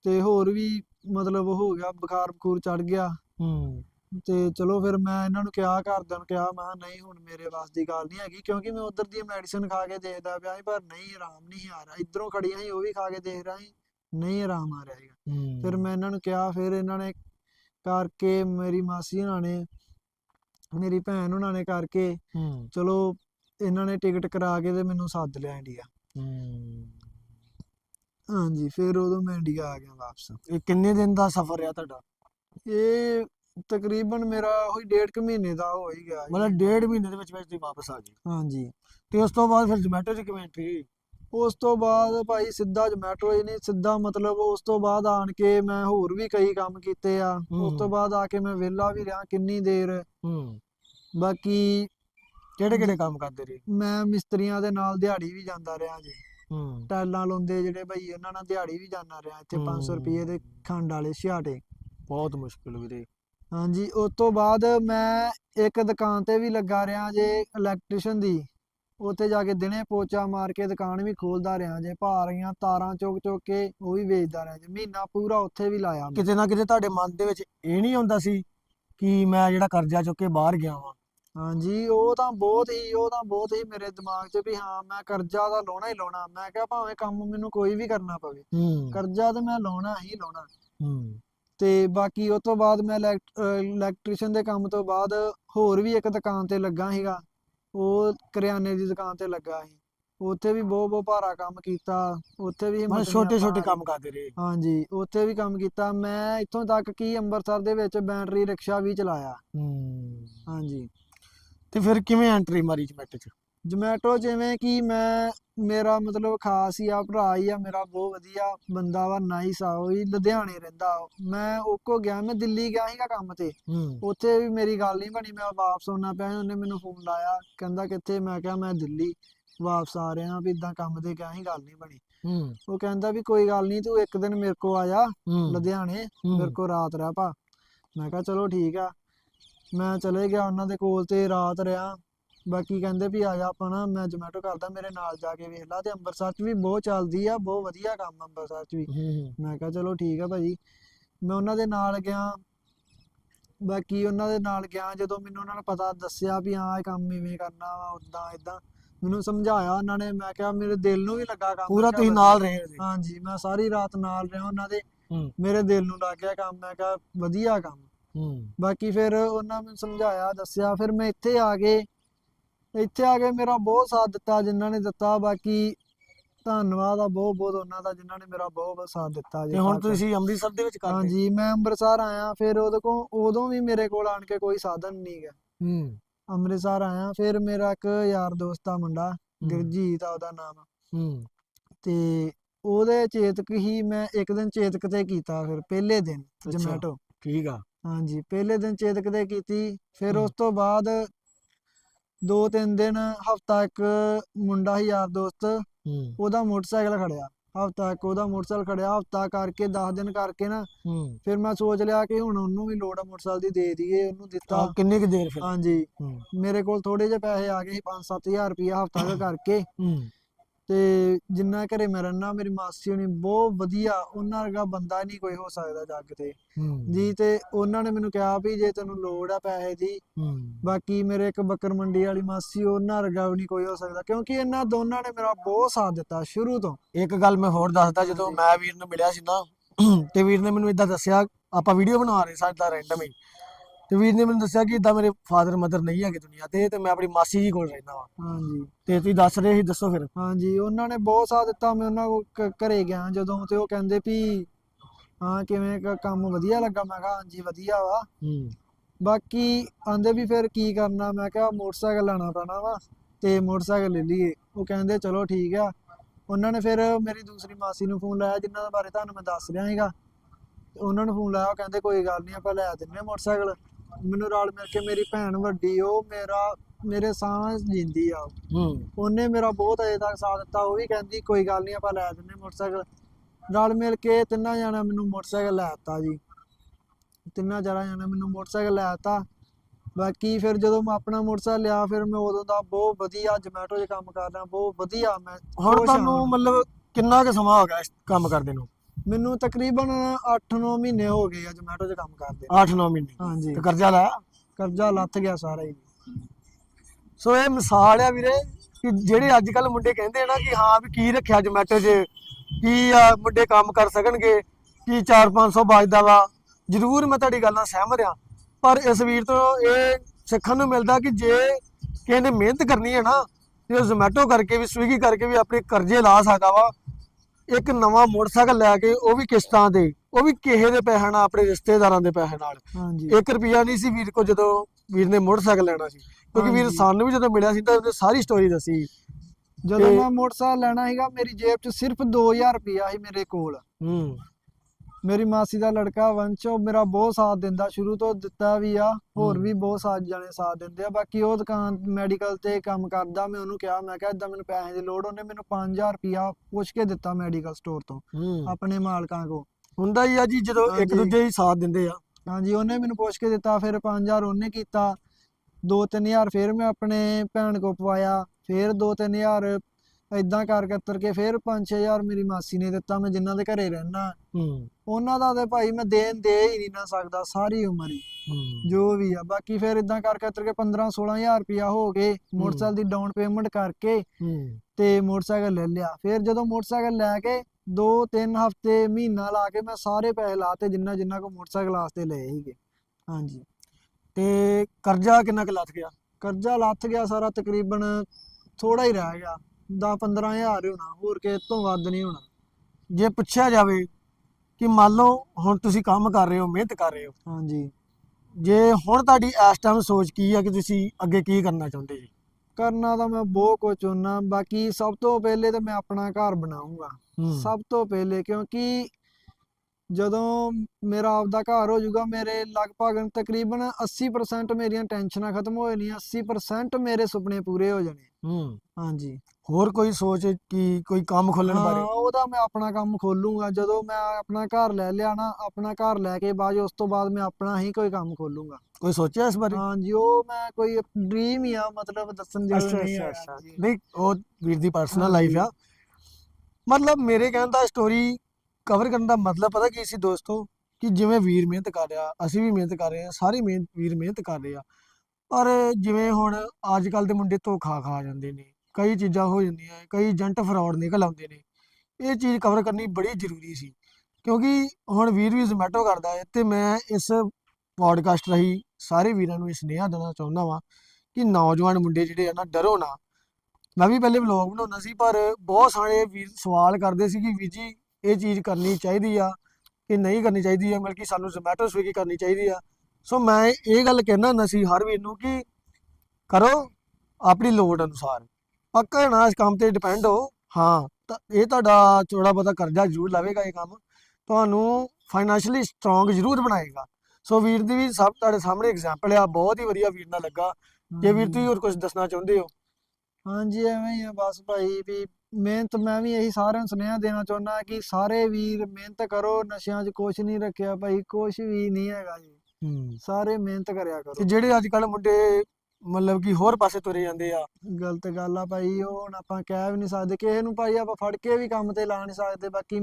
ਤੇ ਹੋਰ ਵੀ ਮਤਲਬ ਹੋ ਗਿਆ ਬੁਖਾਰ ਬਖੂਰ ਚੜ ਗਿਆ।
ਹੂੰ।
ਤੇ ਚਲੋ ਫਿਰ ਮੈਂ ਇਹਨਾਂ ਨੂੰ ਕਿਹਾ ਘਰਦਿਆਂ ਨੂੰ ਕਿਹਾ ਮੈਂ ਨਹੀਂ ਹੁਣ ਮੇਰੇ ਵੱਸ ਦੀ ਗੱਲ ਨਹੀਂ ਹੈਗੀ ਕਿਉਂਕਿ ਮੈਂ ਉਧਰ ਦੀ ਮੈਡੀਸਿਨ ਖਾ ਕੇ ਦੇਖਦਾ ਪਿਆ ਸੀ ਪਰ ਨਹੀਂ ਆਰਾਮ ਨਹੀਂ ਆ ਰਿਹਾ। ਇਧਰੋਂ ਖੜੀਆਂ ਸੀ ਉਹ ਵੀ ਖਾ ਕੇ ਦੇਖ ਰਿਹਾ ਸੀ। ਨਹੀਂ ਆਰਾਮ ਆ ਰਿਹਾ ਹੈਗਾ
ਹੂੰ।
ਫਿਰ ਮੈਂ ਇਹਨਾਂ ਨੂੰ ਕਿਹਾ ਫਿਰ ਇਹਨਾਂ ਨੇ ਕਰਕੇ ਮੇਰੀ ਮਾਸੀ ਉਹਨਾਂ ਨੇ ਮੇਰੀ ਭੈਣ ਉਹਨਾਂ ਨੇ ਕਰਕੇ
ਹੂੰ।
ਚਲੋ ਇਹਨਾਂ ਨੇ ਟਿਕਟ ਕਰਾ ਕੇ ਤੇ ਮੈਨੂੰ ਸੱਦ ਲਿਆ ਇੰਡੀਆ।
ਹੂੰ।
ਹਾਂਜੀ ਫਿਰ ਉਦੋਂ ਮੈਂ ਇੰਡੀਆ ਆ ਗਿਆ ਵਾਪਸ।
ਇਹ ਕਿੰਨੇ ਦਿਨ ਦਾ ਸਫ਼ਰ ਰਿਹਾ ਤੁਹਾਡਾ?
ਇਹ ਤਕਰੀਬਨ ਮੇਰਾ ਉਹੀ ਡੇਢ ਕੁ ਮਹੀਨੇ ਦਾ ਹੋ ਹੀ ਗਿਆ ਜੀ।
ਮਤਲਬ ਡੇਢ ਮਹੀਨੇ ਦੇ ਵਿੱਚ ਵਿੱਚ ਤੁਸੀਂ ਵਾਪਸ ਆ ਗਏ।
ਹਾਂਜੀ
ਤੇ ਉਸ ਤੋਂ ਬਾਅਦ ਫਿਰ ਜ਼ੋਮੈਟੋ 'ਚ ਕਿਵੇਂ ਐਂਟਰੀ ਹੋਈ?
ਉਸ ਤੋਂ ਬਾਅਦ ਭਾਈ ਸਿੱਧਾ ਜਮੈਟੋ ਹੀ ਨਹੀਂ ਸਿੱਧਾ ਮਤਲਬ ਉਸ ਤੋਂ ਬਾਅਦ ਆਣ ਕੇ ਮੈਂ ਹੋਰ ਵੀ ਕਈ ਕੰਮ ਕੀਤੇ ਆ। ਉਸ ਤੋਂ। ਬਾਅਦ ਆ ਕੇ ਮੈਂ ਵਿਹਲਾ ਵੀ ਰਿਹਾ ਕਿੰਨੀ ਦੇਰ।
ਹੂੰ।
ਬਾਕੀ
ਕਿਹੜੇ ਕਿਹੜੇ ਕੰਮ ਕਰਦੇ ਰਹੇ?
ਮੈਂ ਮਿਸਤਰੀਆਂ ਦੇ ਨਾਲ ਦਿਹਾੜੀ ਵੀ ਜਾਂਦਾ ਰਿਹਾ ਜੀ।
ਹੂੰ।
ਟੈਲਾਂ ਲਾਉਂਦੇ ਜਿਹੜੇ ਭਾਈ ਉਹਨਾਂ ਨਾਲ ਦਿਹਾੜੀ ਵੀ ਜਾਂਦਾ ਰਿਹਾ। ਇੱਥੇ 500 ਰੁਪਏ ਦੇ ਖੰਡ ਵਾਲੇ ਛਿਆਟੇ
ਬਹੁਤ ਮੁਸ਼ਕਿਲ ਵੀਰੇ।
ਹਾਂਜੀ ਉਸ ਤੋਂ ਬਾਅਦ ਮੈਂ ਇੱਕ ਦੁਕਾਨ ਤੇ ਵੀ ਲੱਗਾ ਰਿਹਾ ਜੇ ਇਲੈਕਟ੍ਰੀਸ਼ੀਅਨ ਦੀ। ਉੱਥੇ ਜਾ ਕੇ ਦਿਨੇ ਪੋਚਾ ਮਾਰ ਕੇ ਦੁਕਾਨ ਵੀ ਖੋਲਦਾ ਰਿਹਾ ਜੇ ਭਾਰੀਆਂ ਤਾਰਾਂ ਚੁੱਕ ਚੁੱਕ ਕੇ ਉਹ ਵੀ ਵੇਚਦਾ ਰਿਹਾ ਜੇ। ਮਹੀਨਾ ਪੂਰਾ ਉੱਥੇ ਵੀ ਲਾਇਆ
ਕਿਤੇ ਨਾ ਕਿਤੇ ਤੁਹਾਡੇ ਮਨ ਦੇ ਵਿੱਚ ਇਹ ਨਹੀਂ ਹੁੰਦਾ ਸੀ ਕਿ ਮੈਂ ਜਿਹੜਾ ਕਰਜ਼ਾ ਚੁੱਕ ਕੇ ਬਾਹਰ ਗਿਆ ਵਾਂ?
ਹਾਂਜੀ ਉਹ ਤਾਂ ਬਹੁਤ ਹੀ ਉਹ ਤਾਂ ਬਹੁਤ ਹੀ ਮੇਰੇ ਦਿਮਾਗ 'ਚ ਵੀ ਹਾਂ ਮੈਂ ਕਰਜ਼ਾ ਤਾਂ ਲਾਉਣਾ ਹੀ ਲਾਉਣਾ। ਮੈਂ ਕਿਹਾ ਭਾਵੇਂ ਕੰਮ ਮੈਨੂੰ ਕੋਈ ਵੀ ਕਰਨਾ ਪਵੇ। ਕਰਜ਼ਾ ਤਾਂ ਮੈਂ ਲਾਉਣਾ ਹੀ ਲਾਉਣਾ।
ਹੂੰ।
ਤੇ ਬਾਕੀ ਉਸ ਤੋਂ ਬਾਅਦ ਮੈਂ ਇਲੈਕਟ੍ਰੀਸ਼ੀਅਨ ਦੇ ਕੰਮ ਤੋਂ ਬਾਅਦ ਹੋਰ ਵੀ ਇੱਕ ਦੁਕਾਨ ਤੇ ਲੱਗਾ ਸੀਗਾ। ਉਹ ਕਰਿਆਨੇ ਦੀ ਦੁਕਾਨ ਤੇ ਲੱਗਾ ਸੀ। ਉੱਥੇ ਵੀ ਬਹੁਤ ਬਹੁਤ ਭਾਰਾ ਕੰਮ ਕੀਤਾ। ਉੱਥੇ ਵੀ
ਮੈਂ
ਨਹੀਂ
ਛੋਟੇ ਛੋਟੇ ਕੰਮ ਕਰਦੇ ਰਹੇ।
ਹਾਂਜੀ ਉੱਥੇ ਵੀ ਕੰਮ ਕੀਤਾ। ਮੈਂ ਇੱਥੋਂ ਤੱਕ ਕਿ ਅੰਮ੍ਰਿਤਸਰ ਦੇ ਵਿੱਚ ਬੈਟਰੀ ਰਿਕਸ਼ਾ ਵੀ ਚਲਾਇਆ।
ਹੂੰ।
ਹਾਂਜੀ।
ਤੇ ਫਿਰ ਕਿਵੇਂ ਐਂਟਰੀ ਮਾਰੀ ਜਮੈਟੋ ਚ?
ਜਮੈਟੋ ਜਿਵੇਂ ਕਿ ਮੈਂ ਮੇਰਾ ਮਤਲਬ ਖਾਸ ਹੀ ਆ ਭਰਾ ਹੀ ਆ ਮੇਰਾ ਬਹੁਤ ਵਧੀਆ ਬੰਦਾ ਵਾ ਨਾਈਸ ਆ ਉਹ ਹੀ ਲੁਧਿਆਣੇ ਰਹਿੰਦਾ। ਮੈਂ ਉਹ ਕੋ ਗਿਆ ਮੈਂ ਦਿੱਲੀ ਗਿਆ ਸੀਗਾ ਕੰਮ ਤੇ। ਉੱਥੇ ਵੀ ਮੇਰੀ ਗੱਲ ਨਹੀਂ ਬਣੀ ਮੈਂ ਵਾਪਸ ਆਉਣਾ ਪਿਆ ਉਹਨੇ ਮੈਨੂੰ ਫੋਨ ਲਾਇਆ। ਕਹਿੰਦਾ ਕਿੱਥੇ? ਮੈਂ ਕਿਹਾ ਮੈਂ ਦਿੱਲੀ ਵਾਪਸ ਆ ਰਿਹਾ ਵੀ ਇਦਾਂ ਕੰਮ ਤੇ ਗਿਆ ਸੀ ਗੱਲ ਨਹੀਂ ਬਣੀ। ਉਹ ਕਹਿੰਦਾ ਵੀ ਕੋਈ ਗੱਲ ਨਹੀਂ ਤੂੰ ਇੱਕ ਦਿਨ ਮੇਰੇ ਕੋ ਆ ਜਾ ਲੁਧਿਆਣੇ ਮੇਰੇ ਕੋ ਰਾਤ ਰਹਿ ਪਾ ਮੈਂ ਕਿਹਾ ਚਲੋ ਠੀਕ ਆ। ਮੈਂ ਚਲੇ ਗਿਆ ਉਹਨਾਂ ਦੇ ਕੋਲ ਤੇ ਰਾਤ ਰਿਹਾ। ਬਾਕੀ ਕਹਿੰਦੇ ਵੀ ਆ ਜਾ ਆਪਾਂ ਨਾ ਮੈਂ ਜਮੈਟੋ ਕਰਦਾ ਮੇਰੇ ਨਾਲ ਜਾ ਕੇ ਵੇਖ ਲਾ ਤੇ ਅੰਮ੍ਰਿਤਸਰ ਚ ਵੀ ਬਹੁਤ ਚੱਲਦੀ ਆ ਬਹੁਤ ਵਧੀਆ ਕੰਮ ਅੰਮ੍ਰਿਤਸਰ ਚ ਵੀ।
ਹੂੰ
ਮੈਂ ਕਿਹਾ ਚਲੋ ਠੀਕ ਆ ਭਾਜੀ। ਮੈਂ ਉਹਨਾਂ ਦੇ ਨਾਲ ਗਿਆ। ਬਾਕੀ ਉਹਨਾਂ ਦੇ ਨਾਲ ਗਿਆ ਜਦੋਂ ਮੈਨੂੰ ਉਹਨਾਂ ਨੇ ਪਤਾ ਦੱਸਿਆ ਵੀ ਹਾਂ ਇਹ ਕੰਮ ਇਵੇਂ ਕਰਨਾ ਵਾ ਉਦਾਂ ਇਦਾਂ ਮੈਨੂੰ ਸਮਝਾਇਆ ਉਹਨਾਂ ਨੇ। ਮੈਂ ਕਿਹਾ ਮੇਰੇ ਦਿਲ ਨੂੰ ਵੀ ਲੱਗਾ ਕੰਮ
ਪੂਰਾ ਤੁਸੀਂ। ਨਾਲ ਰਹੇ ਉਹਦੇ
ਹਾਂਜੀ ਮੈਂ ਸਾਰੀ ਰਾਤ ਨਾਲ ਰਿਹਾ ਉਹਨਾਂ ਦੇ।
ਹੂੰ।
ਮੇਰੇ ਦਿਲ ਨੂੰ ਲੱਗ ਗਿਆ ਕੰਮ। ਮੈਂ ਕਿਹਾ ਵਧੀਆ ਕੰਮ।
ਹੂੰ।
ਬਾਕੀ ਫਿਰ ਉਹਨਾਂ ਮੈਨੂੰ ਸਮਝਾਇਆ ਦੱਸਿਆ। ਫਿਰ ਮੈਂ ਇੱਥੇ ਆ ਕੇ ਇੱਥੇ ਆ ਕੇ ਮੇਰਾ ਬਹੁਤ ਸਾਥ ਦਿੱਤਾ ਜਿਨ੍ਹਾਂ ਨੇ ਦਿੱਤਾ ਬਾਕੀ ਧੰਨਵਾਦ ਆ ਬਹੁਤ ਬਹੁਤ ਉਹਨਾਂ ਦਾ ਜਿਨ੍ਹਾਂ ਨੇ ਮੇਰਾ ਬਹੁਤ ਬਹੁਤ ਸਾਥ ਦਿੱਤਾ ਜੀ।
ਤੇ ਹੁਣ। ਤੁਸੀਂ ਅੰਮ੍ਰਿਤਸਰ ਦੇ ਵਿੱਚ ਕਰਦੇ?
ਹਾਂਜੀ ਮੈਂ ਅੰਮ੍ਰਿਤਸਰ ਆਇਆ ਫਿਰ ਉਹਦੇ ਕੋਲ ਉਦੋਂ ਵੀ ਮੇਰੇ ਕੋਲ ਆਣ ਕੇ ਕੋਈ ਸਾਧਨ ਨਹੀਂ ਗਾ।
ਹੂੰ।
ਅੰਮ੍ਰਿਤਸਰ ਆਇਆ ਫਿਰ ਮੇਰਾ ਇੱਕ ਯਾਰ ਦੋਸਤ ਆ ਮੁੰਡਾ ਗੁਰਜੀਤ ਆ ਉਹਦਾ ਨਾਮ।
ਹੂੰ।
ਤੇ ਉਹਦੇ ਚੇਤਕ ਹੀ ਮੈਂ ਇੱਕ ਦਿਨ ਚੇਤਕ ਤੇ ਕੀਤਾ ਫਿਰ ਪਹਿਲੇ ਦਿਨ। ਜਮੈਟੋ।
ਠੀਕ ਆ।
ਹਾਂਜੀ ਪਹਿਲੇ ਦਿਨ ਚੇਤਕ ਤੇ ਕੀਤੀ ਫਿਰ। ਉਸ ਤੋਂ ਬਾਅਦ ਦੋ ਤਿੰਨ ਦਿਨ ਹਫਤਾ ਇੱਕ ਮੁੰਡਾ ਸੀ ਯਾਰ ਦੋਸਤ
ਹੂੰ।
ਉਹਦਾ ਮੋਟਰਸਾਈਕਲ ਖੜਿਆ। ਹਫਤਾ ਇੱਕ ਉਹਦਾ ਮੋਟਰਸਾਈਕਲ ਖੜਿਆ ਹਫਤਾ ਕਰਕੇ 10 ਦਿਨ ਕਰਕੇ ਨਾ
ਹੂੰ।
ਫਿਰ ਮੈਂ ਸੋਚ ਲਿਆ ਕਿ ਹੁਣ ਉਹਨੂੰ ਵੀ ਲੋੜ ਆ ਮੋਟਰਸਾਈਕਲ ਦੀ ਦੇ ਦਈਏ ਉਹਨੂੰ ਦਿੱਤਾ।
ਕਿੰਨੀ ਕੁ ਦੇਰ ਫਿਰ?
ਹਾਂਜੀ।
ਹੂੰ।
ਮੇਰੇ ਕੋਲ ਥੋੜੇ ਜਿਹੇ ਪੈਸੇ ਆ ਗਏ ਸੀ 5-7000 ਰੁਪਇਆ ਹਫਤਾ ਕੁ [COUGHS] ਕਰਕੇ।
ਹੂੰ।
ਤੇ ਜਿੰਨਾ ਘਰੇ ਮੈਂ ਰਹਿਣਾ ਮੇਰੀ ਮਾਸੀ ਹੋਣੀ ਬਹੁਤ ਵਧੀਆ ਉਹਨਾਂ ਵਰਗਾ ਬੰਦਾ ਨਹੀਂ ਕੋਈ ਹੋ ਸਕਦਾ ਜੱਗ ਤੇ। ਜੀ ਤੇ ਉਹਨਾਂ ਨੇ ਮੈਨੂੰ ਕਿਹਾ ਵੀ ਜੇ ਤੈਨੂੰ ਲੋੜ ਆ ਪੈਸੇ ਦੀ ਬਾਕੀ ਮੇਰੇ ਇੱਕ ਬੱਕਰ ਮੰਡੀ ਵਾਲੀ ਮਾਸੀ ਉਹਨਾਂ ਵਰਗਾ ਵੀ ਨਹੀਂ ਕੋਈ ਹੋ ਸਕਦਾ ਕਿਉਂਕਿ ਇਹਨਾਂ ਦੋਨਾਂ ਨੇ ਮੇਰਾ ਬਹੁਤ ਸਾਥ ਦਿੱਤਾ ਸ਼ੁਰੂ ਤੋਂ।
ਇੱਕ ਗੱਲ ਮੈਂ ਹੋਰ ਦੱਸਦਾ ਜਦੋਂ। ਮੈਂ ਵੀਰ ਨੂੰ ਮਿਲਿਆ ਸੀ ਨਾ ਤੇ ਵੀਰ ਨੇ ਮੈਨੂੰ ਇਦਾਂ ਦੱਸਿਆ ਆਪਾਂ ਵੀਡੀਓ ਬਣਾ ਰਹੇ ਸਾਡਾ ਰੈਂਡਮ ਹੀ। ਤੇ ਵੀਰ ਨੇ ਮੈਨੂੰ ਦੱਸਿਆ ਕਿ ਇਦਾਂ ਮੇਰੇ ਫਾਦਰ ਮਦਰ ਨਹੀਂ ਹੈਗੇ ਦੁਨੀਆ ਤੇ ਤੇ ਮੈਂ ਆਪਣੀ ਮਾਸੀ ਜੀ ਕੋਲ ਰਹਿੰਦਾ ਵਾਂ।
ਹਾਂਜੀ।
ਤੇ ਤੁਸੀਂ ਦੱਸ ਰਹੇ ਸੀ ਦੱਸੋ ਫਿਰ।
ਹਾਂਜੀ ਉਹਨਾਂ ਨੇ ਬਹੁਤ ਸਾਥ ਦਿੱਤਾ ਮੈਂ ਉਹਨਾਂ ਕੋਲ ਘ- ਘਰੇ ਗਿਆ ਜਦੋਂ ਤੇ ਉਹ ਕਹਿੰਦੇ ਵੀ ਹਾਂ ਕਿਵੇਂ ਕ- ਕੰਮ ਵਧੀਆ ਲੱਗਾ? ਮੈਂ ਕਿਹਾ ਹਾਂਜੀ ਵਧੀਆ ਵਾ।
ਹੂੰ।
ਬਾਕੀ ਆਂਦੇ ਵੀ ਫਿਰ ਕੀ ਕਰਨਾ? ਮੈਂ ਕਿਹਾ ਮੋਟਰਸਾਈਕਲ ਲੈਣਾ ਪੈਣਾ ਵਾ ਤੇ ਮੋਟਰਸਾਈਕਲ ਲੈ ਲਈਏ। ਉਹ ਕਹਿੰਦੇ ਚਲੋ ਠੀਕ ਆ। ਉਹਨਾਂ ਨੇ ਫਿਰ ਮੇਰੀ ਦੂਸਰੀ ਮਾਸੀ ਨੂੰ ਫੋਨ ਲਾਇਆ ਜਿਨ੍ਹਾਂ ਦੇ ਬਾਰੇ ਤੁਹਾਨੂੰ ਮੈਂ ਦੱਸ ਰਿਹਾ ਸੀਗਾ। ਉਹਨਾਂ ਨੂੰ ਫੋਨ ਲਾਇਆ ਉਹ ਕਹਿੰਦੇ ਕੋਈ ਗੱਲ ਨਹੀਂ ਆਪਾਂ ਲੈ ਦਿੰਨੇ ਆ ਮੋਟਰਸਾਈਕਲ। ਮੈਨੂੰ ਰਲ ਮਿਲ ਕੇ ਮੇਰੀ ਭੈਣ ਵੱਡੀ ਉਹ ਮੇਰਾ ਮੇਰੇ ਸਾਹ ਜਿੰਦੀ ਆ।
ਹੂੰ।
ਉਹਨੇ ਮੇਰਾ ਬਹੁਤ ਅਜੇ ਤੱਕ ਸਾਥ ਦਿੱਤਾ ਉਹ ਵੀ ਕਹਿੰਦੀ ਕੋਈ ਗੱਲ ਨਹੀਂ ਆਪਾਂ ਲੈ ਦਿੰਨੇ ਮੋਟਰਸਾਈਕਲ। ਰਲ ਮਿਲ ਕੇ ਤਿੰਨਾਂ ਜਣਾ ਮੈਨੂੰ ਮੋਟਰਸਾਈਕਲ ਲੈ ਦਿੱਤਾ ਜੀ। ਤਿੰਨਾਂ ਚਾਰਾਂ ਜਣਾ ਮੈਨੂੰ ਮੋਟਰਸਾਈਕਲ ਲੈ ਦਿੱਤਾ। ਬਾਕੀ ਫਿਰ ਜਦੋਂ ਮੈਂ ਆਪਣਾ ਮੋਟਰਸਾਈਕਲ ਲਿਆ ਫਿਰ ਮੈਂ ਉਦੋਂ ਦਾ ਬਹੁਤ ਵਧੀਆ ਜਮੈਟੋ 'ਚ ਕੰਮ ਕਰ ਰਿਹਾ ਬਹੁਤ ਵਧੀਆ ਮੈਂ
ਹੁਣ
ਖੁਸ਼ ਹਾਂ।
ਤੁਹਾਨੂੰ ਮਤਲਬ ਕਿੰਨਾ ਕੁ ਸਮਾਂ ਹੋ ਗਿਆ ਇਸ ਕੰਮ ਕਰਦੇ ਨੂੰ?
ਮੈਨੂੰ ਤਕਰੀਬਨ 8-9 ਮਹੀਨੇ ਹੋ ਗਏ ਆ ਜਮੈਟੋ 'ਚ ਕੰਮ ਕਰਦੇ
8-9 ਮਹੀਨੇ।
ਹਾਂਜੀ।
ਤੇ ਕਰਜ਼ਾ ਲਾਇਆ?
ਕਰਜ਼ਾ ਲੱਥ ਗਿਆ ਸਾਰਾ ਹੀ।
ਸੋ ਇਹ ਮਿਸਾਲ ਆ ਵੀਰੇ ਕਿ ਜਿਹੜੇ ਅੱਜ ਕੱਲ ਮੁੰਡੇ ਕਹਿੰਦੇ ਆ ਨਾ ਕਿ ਹਾਂ ਵੀ ਕੀ ਰੱਖਿਆ ਜਮੈਟੋ 'ਚ? ਕੀ ਆ ਮੁੰਡੇ ਕੰਮ ਕਰ ਸਕਣਗੇ? ਕੀ 4-500 ਬਚਦਾ ਵਾ? ਜ਼ਰੂਰ ਮੈਂ ਤੁਹਾਡੀ ਗੱਲ ਨਾਲ ਸਹਿਮਤ ਆ। ਪਰ ਇਸ ਵੀਰ ਤੋਂ ਇਹ ਸਿੱਖਣ ਨੂੰ ਮਿਲਦਾ ਕਿ ਜੇ ਕਿਸੇ ਨੇ ਮਿਹਨਤ ਕਰਨੀ ਹੈ ਨਾ ਤੇ ਉਹ ਜ਼ੋਮੈਟੋ ਕਰਕੇ ਵੀ ਸਵੀਗੀ ਕਰਕੇ ਵੀ ਆਪਣੇ ਕਰਜ਼ੇ ਲਾ ਸਕਦਾ ਵਾ। ਇੱਕ ਨਵਾਂ ਮੋਟਰਸਾਈਕਲ ਲੈ ਕੇ ਉਹ ਵੀ ਕਿਸ਼ਤਾਂ ਤੇ ਉਹ ਵੀ ਕਿਸੇ ਦੇ ਪੈਸੇ ਨਾਲ ਆਪਣੇ ਰਿਸ਼ਤੇਦਾਰਾਂ ਦੇ ਪੈਸੇ ਨਾਲ।
ਹਾਂਜੀ।
1 ਰੁਪਿਆ ਨਹੀਂ ਸੀ ਵੀਰ ਕੋ ਜਦੋਂ ਵੀਰ ਨੇ ਮੋਟਰਸਾਈਕਲ ਲੈਣਾ ਸੀ। ਕਿਉਂਕਿ ਵੀਰ। ਸਾਨੂੰ ਵੀ ਜਦੋਂ ਮਿਲਿਆ ਸੀ ਤਾਂ ਉਹਨੇ ਸਾਰੀ ਸਟੋਰੀ ਦੱਸੀ।
ਜਦੋਂ ਮੈਂ ਮੋਟਰਸਾਈਕਲ ਲੈਣਾ ਸੀਗਾ ਮੇਰੀ ਜੇਬ 'ਚ ਸਿਰਫ 2000 ਰੁਪਇਆ ਸੀ ਮੇਰੇ ਕੋਲ।
ਹੂੰ।
ਮੇਰੀ ਮਾਸੀ ਦਾ ਲੜਕਾ ਵੰਸ਼ ਉਹ ਮੇਰਾ ਬਹੁਤ ਸਾਥ ਦਿੰਦਾ ਸ਼ੁਰੂ ਤੋਂ ਦਿੱਤਾ ਵੀ ਆ ਹੋਰ। ਵੀ ਬਹੁਤ ਸਾਥ ਜਣੇ ਸਾਥ ਦਿੰਦੇ ਆ ਬਾਕੀ ਉਹ ਦੁਕਾਨ ਮੈਡੀਕਲ ਤੇ ਕੰਮ ਕਰਦਾ ਮੈਂ ਉਹਨੂੰ ਕਿਹਾ ਮੈਂ ਕਿਹਾ ਇਦਾਂ ਮੈਨੂੰ ਪੈਸੇ ਦੀ ਲੋੜ ਉਹਨੇ ਮੈਨੂੰ 5000 ਰੁਪਇਆ ਪੁੱਛ ਕੇ ਦਿੱਤਾ ਮੈਡੀਕਲ ਸਟੋਰ ਤੋਂ ਆਪਣੇ ਮਾਲਕਾਂ ਕੋ
ਹੁੰਦਾ ਹੀ ਆ ਜੀ ਜਦੋਂ ਇੱਕ। ਦੂਜੇ ਹੀ ਸਾਥ ਦਿੰਦੇ ਆ
ਹਾਂਜੀ ਉਹਨੇ ਮੈਨੂੰ ਪੁੱਛ ਕੇ ਦਿੱਤਾ ਫਿਰ 5000 ਉਹਨੇ ਕੀਤਾ 2-3000 ਫਿਰ ਮੈਂ ਆਪਣੇ ਭੈਣ ਕੋ ਪਵਾਇਆ ਫਿਰ 2-3000 ਇਦਾਂ ਕਰ ਕਰ ਕੇ ਫਿਰ 5-6000 ਮੇਰੀ ਮਾਸੀ ਨੇ ਦਿੱਤਾ ਮੈਂ ਜਿਨ੍ਹਾਂ ਦੇ ਘਰੇ ਰਹਿਣਾ
ਹੂੰ।
ਉਹਨਾਂ ਦਾ ਤੇ ਭਾਈ ਮੈਂ ਦੇਣ ਦੇ ਹੀ ਨਹੀਂ ਨਾ ਸਕਦਾ ਸਾਰੀ ਉਮਰ ਹੀ।
ਹੂੰ।
ਜੋ ਵੀ ਆ ਬਾਕੀ ਫਿਰ ਇਦਾਂ ਕਰ ਕਰ ਕੇ 15-16000 ਰੁਪਇਆ ਹੋ ਗਏ ਮੋਟਰਸਾਈਕਲ ਦੀ ਡਾਊਨ ਪੇਮੈਂਟ ਕਰਕੇ
ਹੂੰ।
ਤੇ ਮੋਟਰਸਾਈਕਲ ਲੈ ਲਿਆ। ਫਿਰ ਜਦੋਂ ਮੋਟਰਸਾਈਕਲ ਲੈ ਕੇ 2-3 ਹਫ਼ਤੇ ਮਹੀਨਾ ਲਾ ਕੇ ਮੈਂ ਸਾਰੇ ਪੈਸੇ ਲਾਤੇ ਜਿੰਨਾ ਜਿੰਨਾ ਕੋ ਮੋਟਰਸਾਈਕਲ ਵਾਸਤੇ ਲਏ ਸੀਗੇ। ਹਾਂਜੀ।
ਤੇ ਕਰਜ਼ਾ ਕਿੰਨਾ ਕੁ ਲੱਥ ਗਿਆ?
ਕਰਜ਼ਾ ਲੱਥ ਗਿਆ ਸਾਰਾ ਤਕਰੀਬਨ ਥੋੜਾ ਹੀ ਰਹਿ ਗਿਆ। 10-15000 ਹੋਣਾ ਹੋਰ ਕਿ ਇਹ ਤੋਂ ਵੱਧ ਨਹੀਂ ਹੋਣਾ।
ਜੇ ਪੁੱਛਿਆ ਜਾਵੇ ਕਿ ਮੰਨ ਲਓ ਹੁਣ ਤੁਸੀਂ ਕੰਮ ਕਰ ਰਹੇ ਹੋ ਮਿਹਨਤ ਕਰ ਰਹੇ ਹੋ।
ਹਾਂਜੀ।
ਜੇ ਹੁਣ ਤੁਹਾਡੀ ਇਸ ਟਾਈਮ ਸੋਚ ਕੀ ਆ ਕਿ ਤੁਸੀਂ ਅੱਗੇ ਕੀ ਕਰਨਾ ਚਾਹੁੰਦੇ ਜੀ?
ਕਰਨਾ ਤਾਂ ਮੈਂ ਬਹੁਤ ਕੁਝ ਚਾਹੁੰਦਾ ਬਾਕੀ ਸਭ ਤੋਂ ਪਹਿਲੇ ਤਾਂ ਮੈਂ ਆਪਣਾ ਘਰ ਬਣਾਉਂਗਾ ਸਭ ਤੋਂ ਪਹਿਲੇ ਕਿਉਂਕਿ ਜਦੋਂ ਮੇਰਾ ਆਪਦਾ ਘਰ ਹੋ ਜਾਊਗਾ ਮੇਰੇ ਲਗਭਗ ਤਕਰੀਬਨ 80% ਮੇਰੀਆਂ ਟੈਨਸ਼ਨਾਂ ਖਤਮ ਹੋ ਜਾਣੀਆਂ 80% ਮੇਰੇ ਸੁਪਨੇ ਪੂਰੇ ਹੋ ਜਾਣੇ।
ਹੂੰ।
ਹਾਂਜੀ।
ਹੋਰ ਕੋਈ ਸੋਚ ਕਿ ਕੋਈ ਕੰਮ ਖੋਲਣ
ਹਾਂ
ਬਾਰੇ
ਉਹਦਾ ਮੈਂ ਆਪਣਾ ਕੰਮ ਖੋਲੂੰਗਾ। ਜਦੋਂ ਮੈਂ ਆਪਣਾ ਘਰ ਲੈ ਲਿਆ ਨਾ ਆਪਣਾ ਘਰ ਲੈ ਕੇ ਬਾਅਦ ਉਸ ਤੋਂ ਬਾਅਦ ਮੈਂ ਆਪਣਾ ਹੀ ਕੋਈ ਕੰਮ ਖੋਲੂੰਗਾ।
ਕੋਈ ਸੋਚਿਆ ਇਸ ਬਾਰੇ?
ਹਾਂਜੀ ਉਹ ਮੈਂ ਕੋਈ ਡ੍ਰੀਮ ਹੀ ਆ ਮਤਲਬ ਦੱਸਣ ਜਿਹੜਾ
ਅੱਛਾ ਅੱਛਾ ਅੱਛਾ। ਨਹੀਂ ਉਹ ਵੀਰ ਦੀ ਪਰਸਨਲ। ਲਾਈਫ ਆ। ਮਤਲਬ ਮੇਰੇ ਕਹਿਣ ਦਾ ਸਟੋਰੀ ਕਵਰ ਕਰਨ ਦਾ ਮਤਲਬ ਪਤਾ ਕੀ ਸੀ ਦੋਸਤੋ? ਕਿ ਜਿਵੇਂ ਵੀਰ ਮਿਹਨਤ ਕਰ ਰਿਹਾ ਅਸੀਂ ਵੀ ਮਿਹਨਤ ਕਰ ਰਹੇ ਹਾਂ ਸਾਰੇ ਮਿਹਨਤ ਵੀਰ ਮਿਹਨਤ ਕਰ ਰਹੇ ਆ। ਪਰ ਜਿਵੇਂ ਹੁਣ ਅੱਜ ਕੱਲ ਦੇ ਮੁੰਡੇ ਧੋਖਾ ਖਾ ਜਾਂਦੇ ਨੇ ਕਈ ਚੀਜ਼ਾਂ ਹੋ ਜਾਂਦੀਆਂ ਕਈ ਏਜੰਟ ਫਰਾਡ ਨਿਕਲ ਆਉਂਦੇ ਨੇ। ਇਹ ਚੀਜ਼ ਕਵਰ ਕਰਨੀ ਬੜੀ ਜ਼ਰੂਰੀ ਸੀ। ਕਿਉਂਕਿ ਹੁਣ ਵੀਰ ਵੀ ਜ਼ੋਮੈਟੋ ਕਰਦਾ ਹੈ ਤੇ ਮੈਂ ਇਸ ਪੋਡਕਾਸਟ ਰਾਹੀਂ ਸਾਰੇ ਵੀਰਾਂ ਨੂੰ ਇਹ ਸੁਨੇਹਾ ਦੇਣਾ ਚਾਹੁੰਦਾ ਵਾਂ ਕਿ ਨੌਜਵਾਨ ਮੁੰਡੇ ਜਿਹੜੇ ਆ ਨਾ, ਡਰੋ ਨਾ। ਮੈਂ ਵੀ ਪਹਿਲੇ ਵਲੌਗ ਬਣਾਉਂਦਾ ਸੀ, ਪਰ ਬਹੁਤ ਸਾਰੇ ਵੀਰ ਸਵਾਲ ਕਰਦੇ ਸੀ ਕਿ ਵੀਰ ਜੀ ਇਹ ਚੀਜ਼ ਕਰਨੀ ਚਾਹੀਦੀ ਆ ਕਿ ਨਹੀਂ ਕਰਨੀ ਚਾਹੀਦੀ ਆ? ਮਤਲਬ ਕਿ ਸਾਨੂੰ ਜ਼ੋਮੈਟੋ ਸਵਿਗੀ ਕਰਨੀ ਚਾਹੀਦੀ ਆ। ਸੋ ਮੈਂ ਇਹ ਗੱਲ ਕਹਿਣਾ ਹੁੰਦਾ ਸੀ ਹਰ ਵੀਰ ਨੂੰ ਕਿ ਕਰੋ ਆਪਣੀ ਲੋੜ ਅਨੁਸਾਰ। ਪੱਕਾ ਨਾ ਇਸ ਕੰਮ ਤੇ ਡਿਪੈਂਡ ਹੋ। ਹਾਂ ਤਾਂ ਇਹ ਤੁਹਾਡਾ ਥੋੜਾ ਬਹੁਤਾ ਕਰਜ਼ਾ ਜ਼ਰੂਰ ਲਾਵੇਗਾ ਇਹ ਕੰਮ। ਤੁਹਾਨੂੰ ਫਾਈਨੈਂਸ਼ੀਅਲੀ ਸਟਰੋਂਗ ਜ਼ਰੂਰ ਬਣਾਏਗਾ। ਸੋ ਵੀਰ ਦੀ ਵੀ ਸਭ ਤੁਹਾਡੇ ਸਾਹਮਣੇ ਐਗਜ਼ਾਮਪਲ ਆ ਬਹੁਤ ਹੀ ਵਧੀਆ ਵੀਰ ਨਾਲ ਲੱਗਾ। ਜੇ ਵੀਰ ਤੁਸੀਂ ਹੋਰ ਕੁਝ ਦੱਸਣਾ ਚਾਹੁੰਦੇ ਹੋ।
ਹਾਂਜੀ ਐਵੇਂ ਹੀ ਆ ਬਸ ਭਾਈ ਵੀ ਮਿਹਨਤ ਮੈਂ ਵੀ ਇਹੀ ਸਾਰਿਆਂ ਨੂੰ ਸੁਨੇਹਾ ਦੇਣਾ ਚਾਹੁੰਦਾ ਕਿ ਸਾਰੇ ਵੀਰ ਮਿਹਨਤ ਕਰੋ ਨਸ਼ਿਆਂ 'ਚ ਕੁਛ ਨਹੀਂ ਰੱਖਿਆ ਭਾਈ ਕੁਛ ਵੀ ਨਹੀਂ ਹੈਗਾ ਜੀ।
ਹੂੰ।
ਸਾਰੇ ਮਿਹਨਤ ਕਰਿਆ
ਤੇ
ਕਰੋ।
ਜਿਹੜੇ ਅੱਜ ਕੱਲ ਮੁੰਡੇ ਮਤਲਬ ਕਿ ਹੋਰ ਪਾਸੇ ਤੁਰੇ ਜਾਂਦੇ ਆ।
ਗਲਤ ਗੱਲ ਆ ਭਾਈ ਉਹ ਹੁਣ ਆਪਾਂ ਕਹਿ ਵੀ ਨਹੀਂ ਸਕਦੇ। ਕਿਸੇ ਨੂੰ ਭਾਈ ਆਪਾਂ ਫੜ ਕੇ ਵੀ ਕੰਮ ਤੇ ਲਾ ਨਹੀਂ ਸਕਦੇ ਬਾਕੀ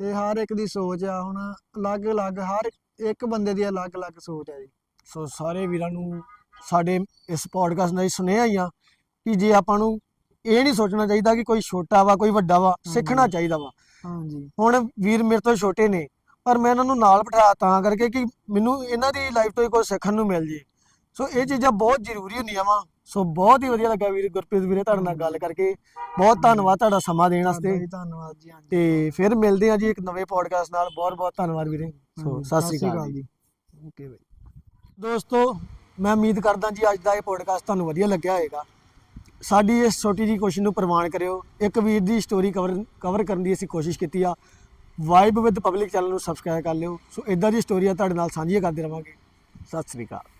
ਇਹ ਹਰ ਇੱਕ ਦੀ ਸੋਚ ਆ। ਹੁਣ ਅਲੱਗ-ਅਲੱਗ ਹਰ ਇੱਕ ਬੰਦੇ ਦੀ ਅਲੱਗ-ਅਲੱਗ ਸੋਚ ਆ ਜੀ।
ਸੋ ਸਾਰੇ ਵੀਰਾਂ ਨੂੰ ਸਾਡੇ ਇਸ ਪੋਡਕਾਸਟ ਨਾਲ ਸੁਨੇਹਾ ਹੀ ਆ ਕਿ ਜੇ ਆਪਾਂ ਨੂੰ ਇਹ ਨਹੀਂ ਸੋਚਣਾ ਚਾਹੀਦਾ ਕਿ ਕੋਈ ਛੋਟਾ ਵਾ ਕੋਈ ਵੱਡਾ ਵਾ ਸਿੱਖਣਾ। ਚਾਹੀਦਾ ਵਾ।
ਹਾਂਜੀ।
ਹੁਣ ਵੀਰ ਮੇਰੇ ਤੋਂ ਛੋਟੇ ਨੇ ਪਰ ਮੈਂ ਇਹਨਾਂ ਨੂੰ ਨਾਲ ਬਿਠਾਇਆ ਤਾਂ ਕਰਕੇ ਕਿ ਮੈਨੂੰ ਇਹਨਾਂ ਦੀ ਲਾਈਫ ਤੋਂ ਹੀ ਕੁਝ ਸਿੱਖਣ ਨੂੰ ਮਿਲ ਜੇ। ਸੋ ਇਹ ਚੀਜ਼ਾਂ ਬਹੁਤ ਜ਼ਰੂਰੀ ਹੁੰਦੀਆਂ ਵਾ। ਸੋ ਬਹੁਤ ਹੀ ਵਧੀਆ ਲੱਗਾ ਵੀਰ ਗੁਰਪ੍ਰੀਤ ਵੀਰੇ ਤੁਹਾਡੇ ਨਾਲ ਗੱਲ ਕਰਕੇ। ਬਹੁਤ ਧੰਨਵਾਦ ਤੁਹਾਡਾ ਸਮਾਂ ਦੇਣ ਵਾਸਤੇ।
ਧੰਨਵਾਦ ਜੀ ਹਾਂਜੀ।
ਤੇ ਫਿਰ ਮਿਲਦੇ ਹਾਂ ਜੀ ਇੱਕ ਨਵੇਂ ਪੋਡਕਾਸਟ ਨਾਲ। ਬਹੁਤ ਬਹੁਤ ਧੰਨਵਾਦ ਵੀਰੇ। ਸੋ ਸਤਿ ਸ੍ਰੀ ਅਕਾਲ ਜੀ।
ਓਕੇ ਭਾਈ
ਦੋਸਤੋ ਮੈਂ ਉਮੀਦ ਕਰਦਾ ਜੀ ਅੱਜ ਦਾ ਇਹ ਪੋਡਕਾਸਟ ਤੁਹਾਨੂੰ ਵਧੀਆ ਲੱਗਿਆ ਹੋਵੇਗਾ ਸਾਡੀ ਇਸ ਛੋਟੀ ਜੀ ਕੋਸ਼ਿਸ਼ ਨੂੰ ਪ੍ਰਵਾਨ ਕਰਿਓ। ਇੱਕ ਵੀਰ ਦੀ ਸਟੋਰੀ ਕਵਰ ਕਵਰ ਕਰਨ ਦੀ ਅਸੀਂ ਕੋਸ਼ਿਸ਼ ਕੀਤੀ ਆ। ਵਾਈਬ ਵਿਦ ਪਬਲਿਕ ਚੈਨਲ ਨੂੰ ਸਬਸਕ੍ਰਾਈਬ ਕਰ ਲਿਓ। ਸੋ ਇਦਾਂ ਦੀ ਸਟੋਰੀਆਂ ਤੁਹਾਡੇ ਨਾਲ ਸਾਂਝੀਆਂ ਕਰਦੇ ਰਵਾਂਗੇ। ਸਤਿ ਸ੍ਰੀ ਅਕਾਲ।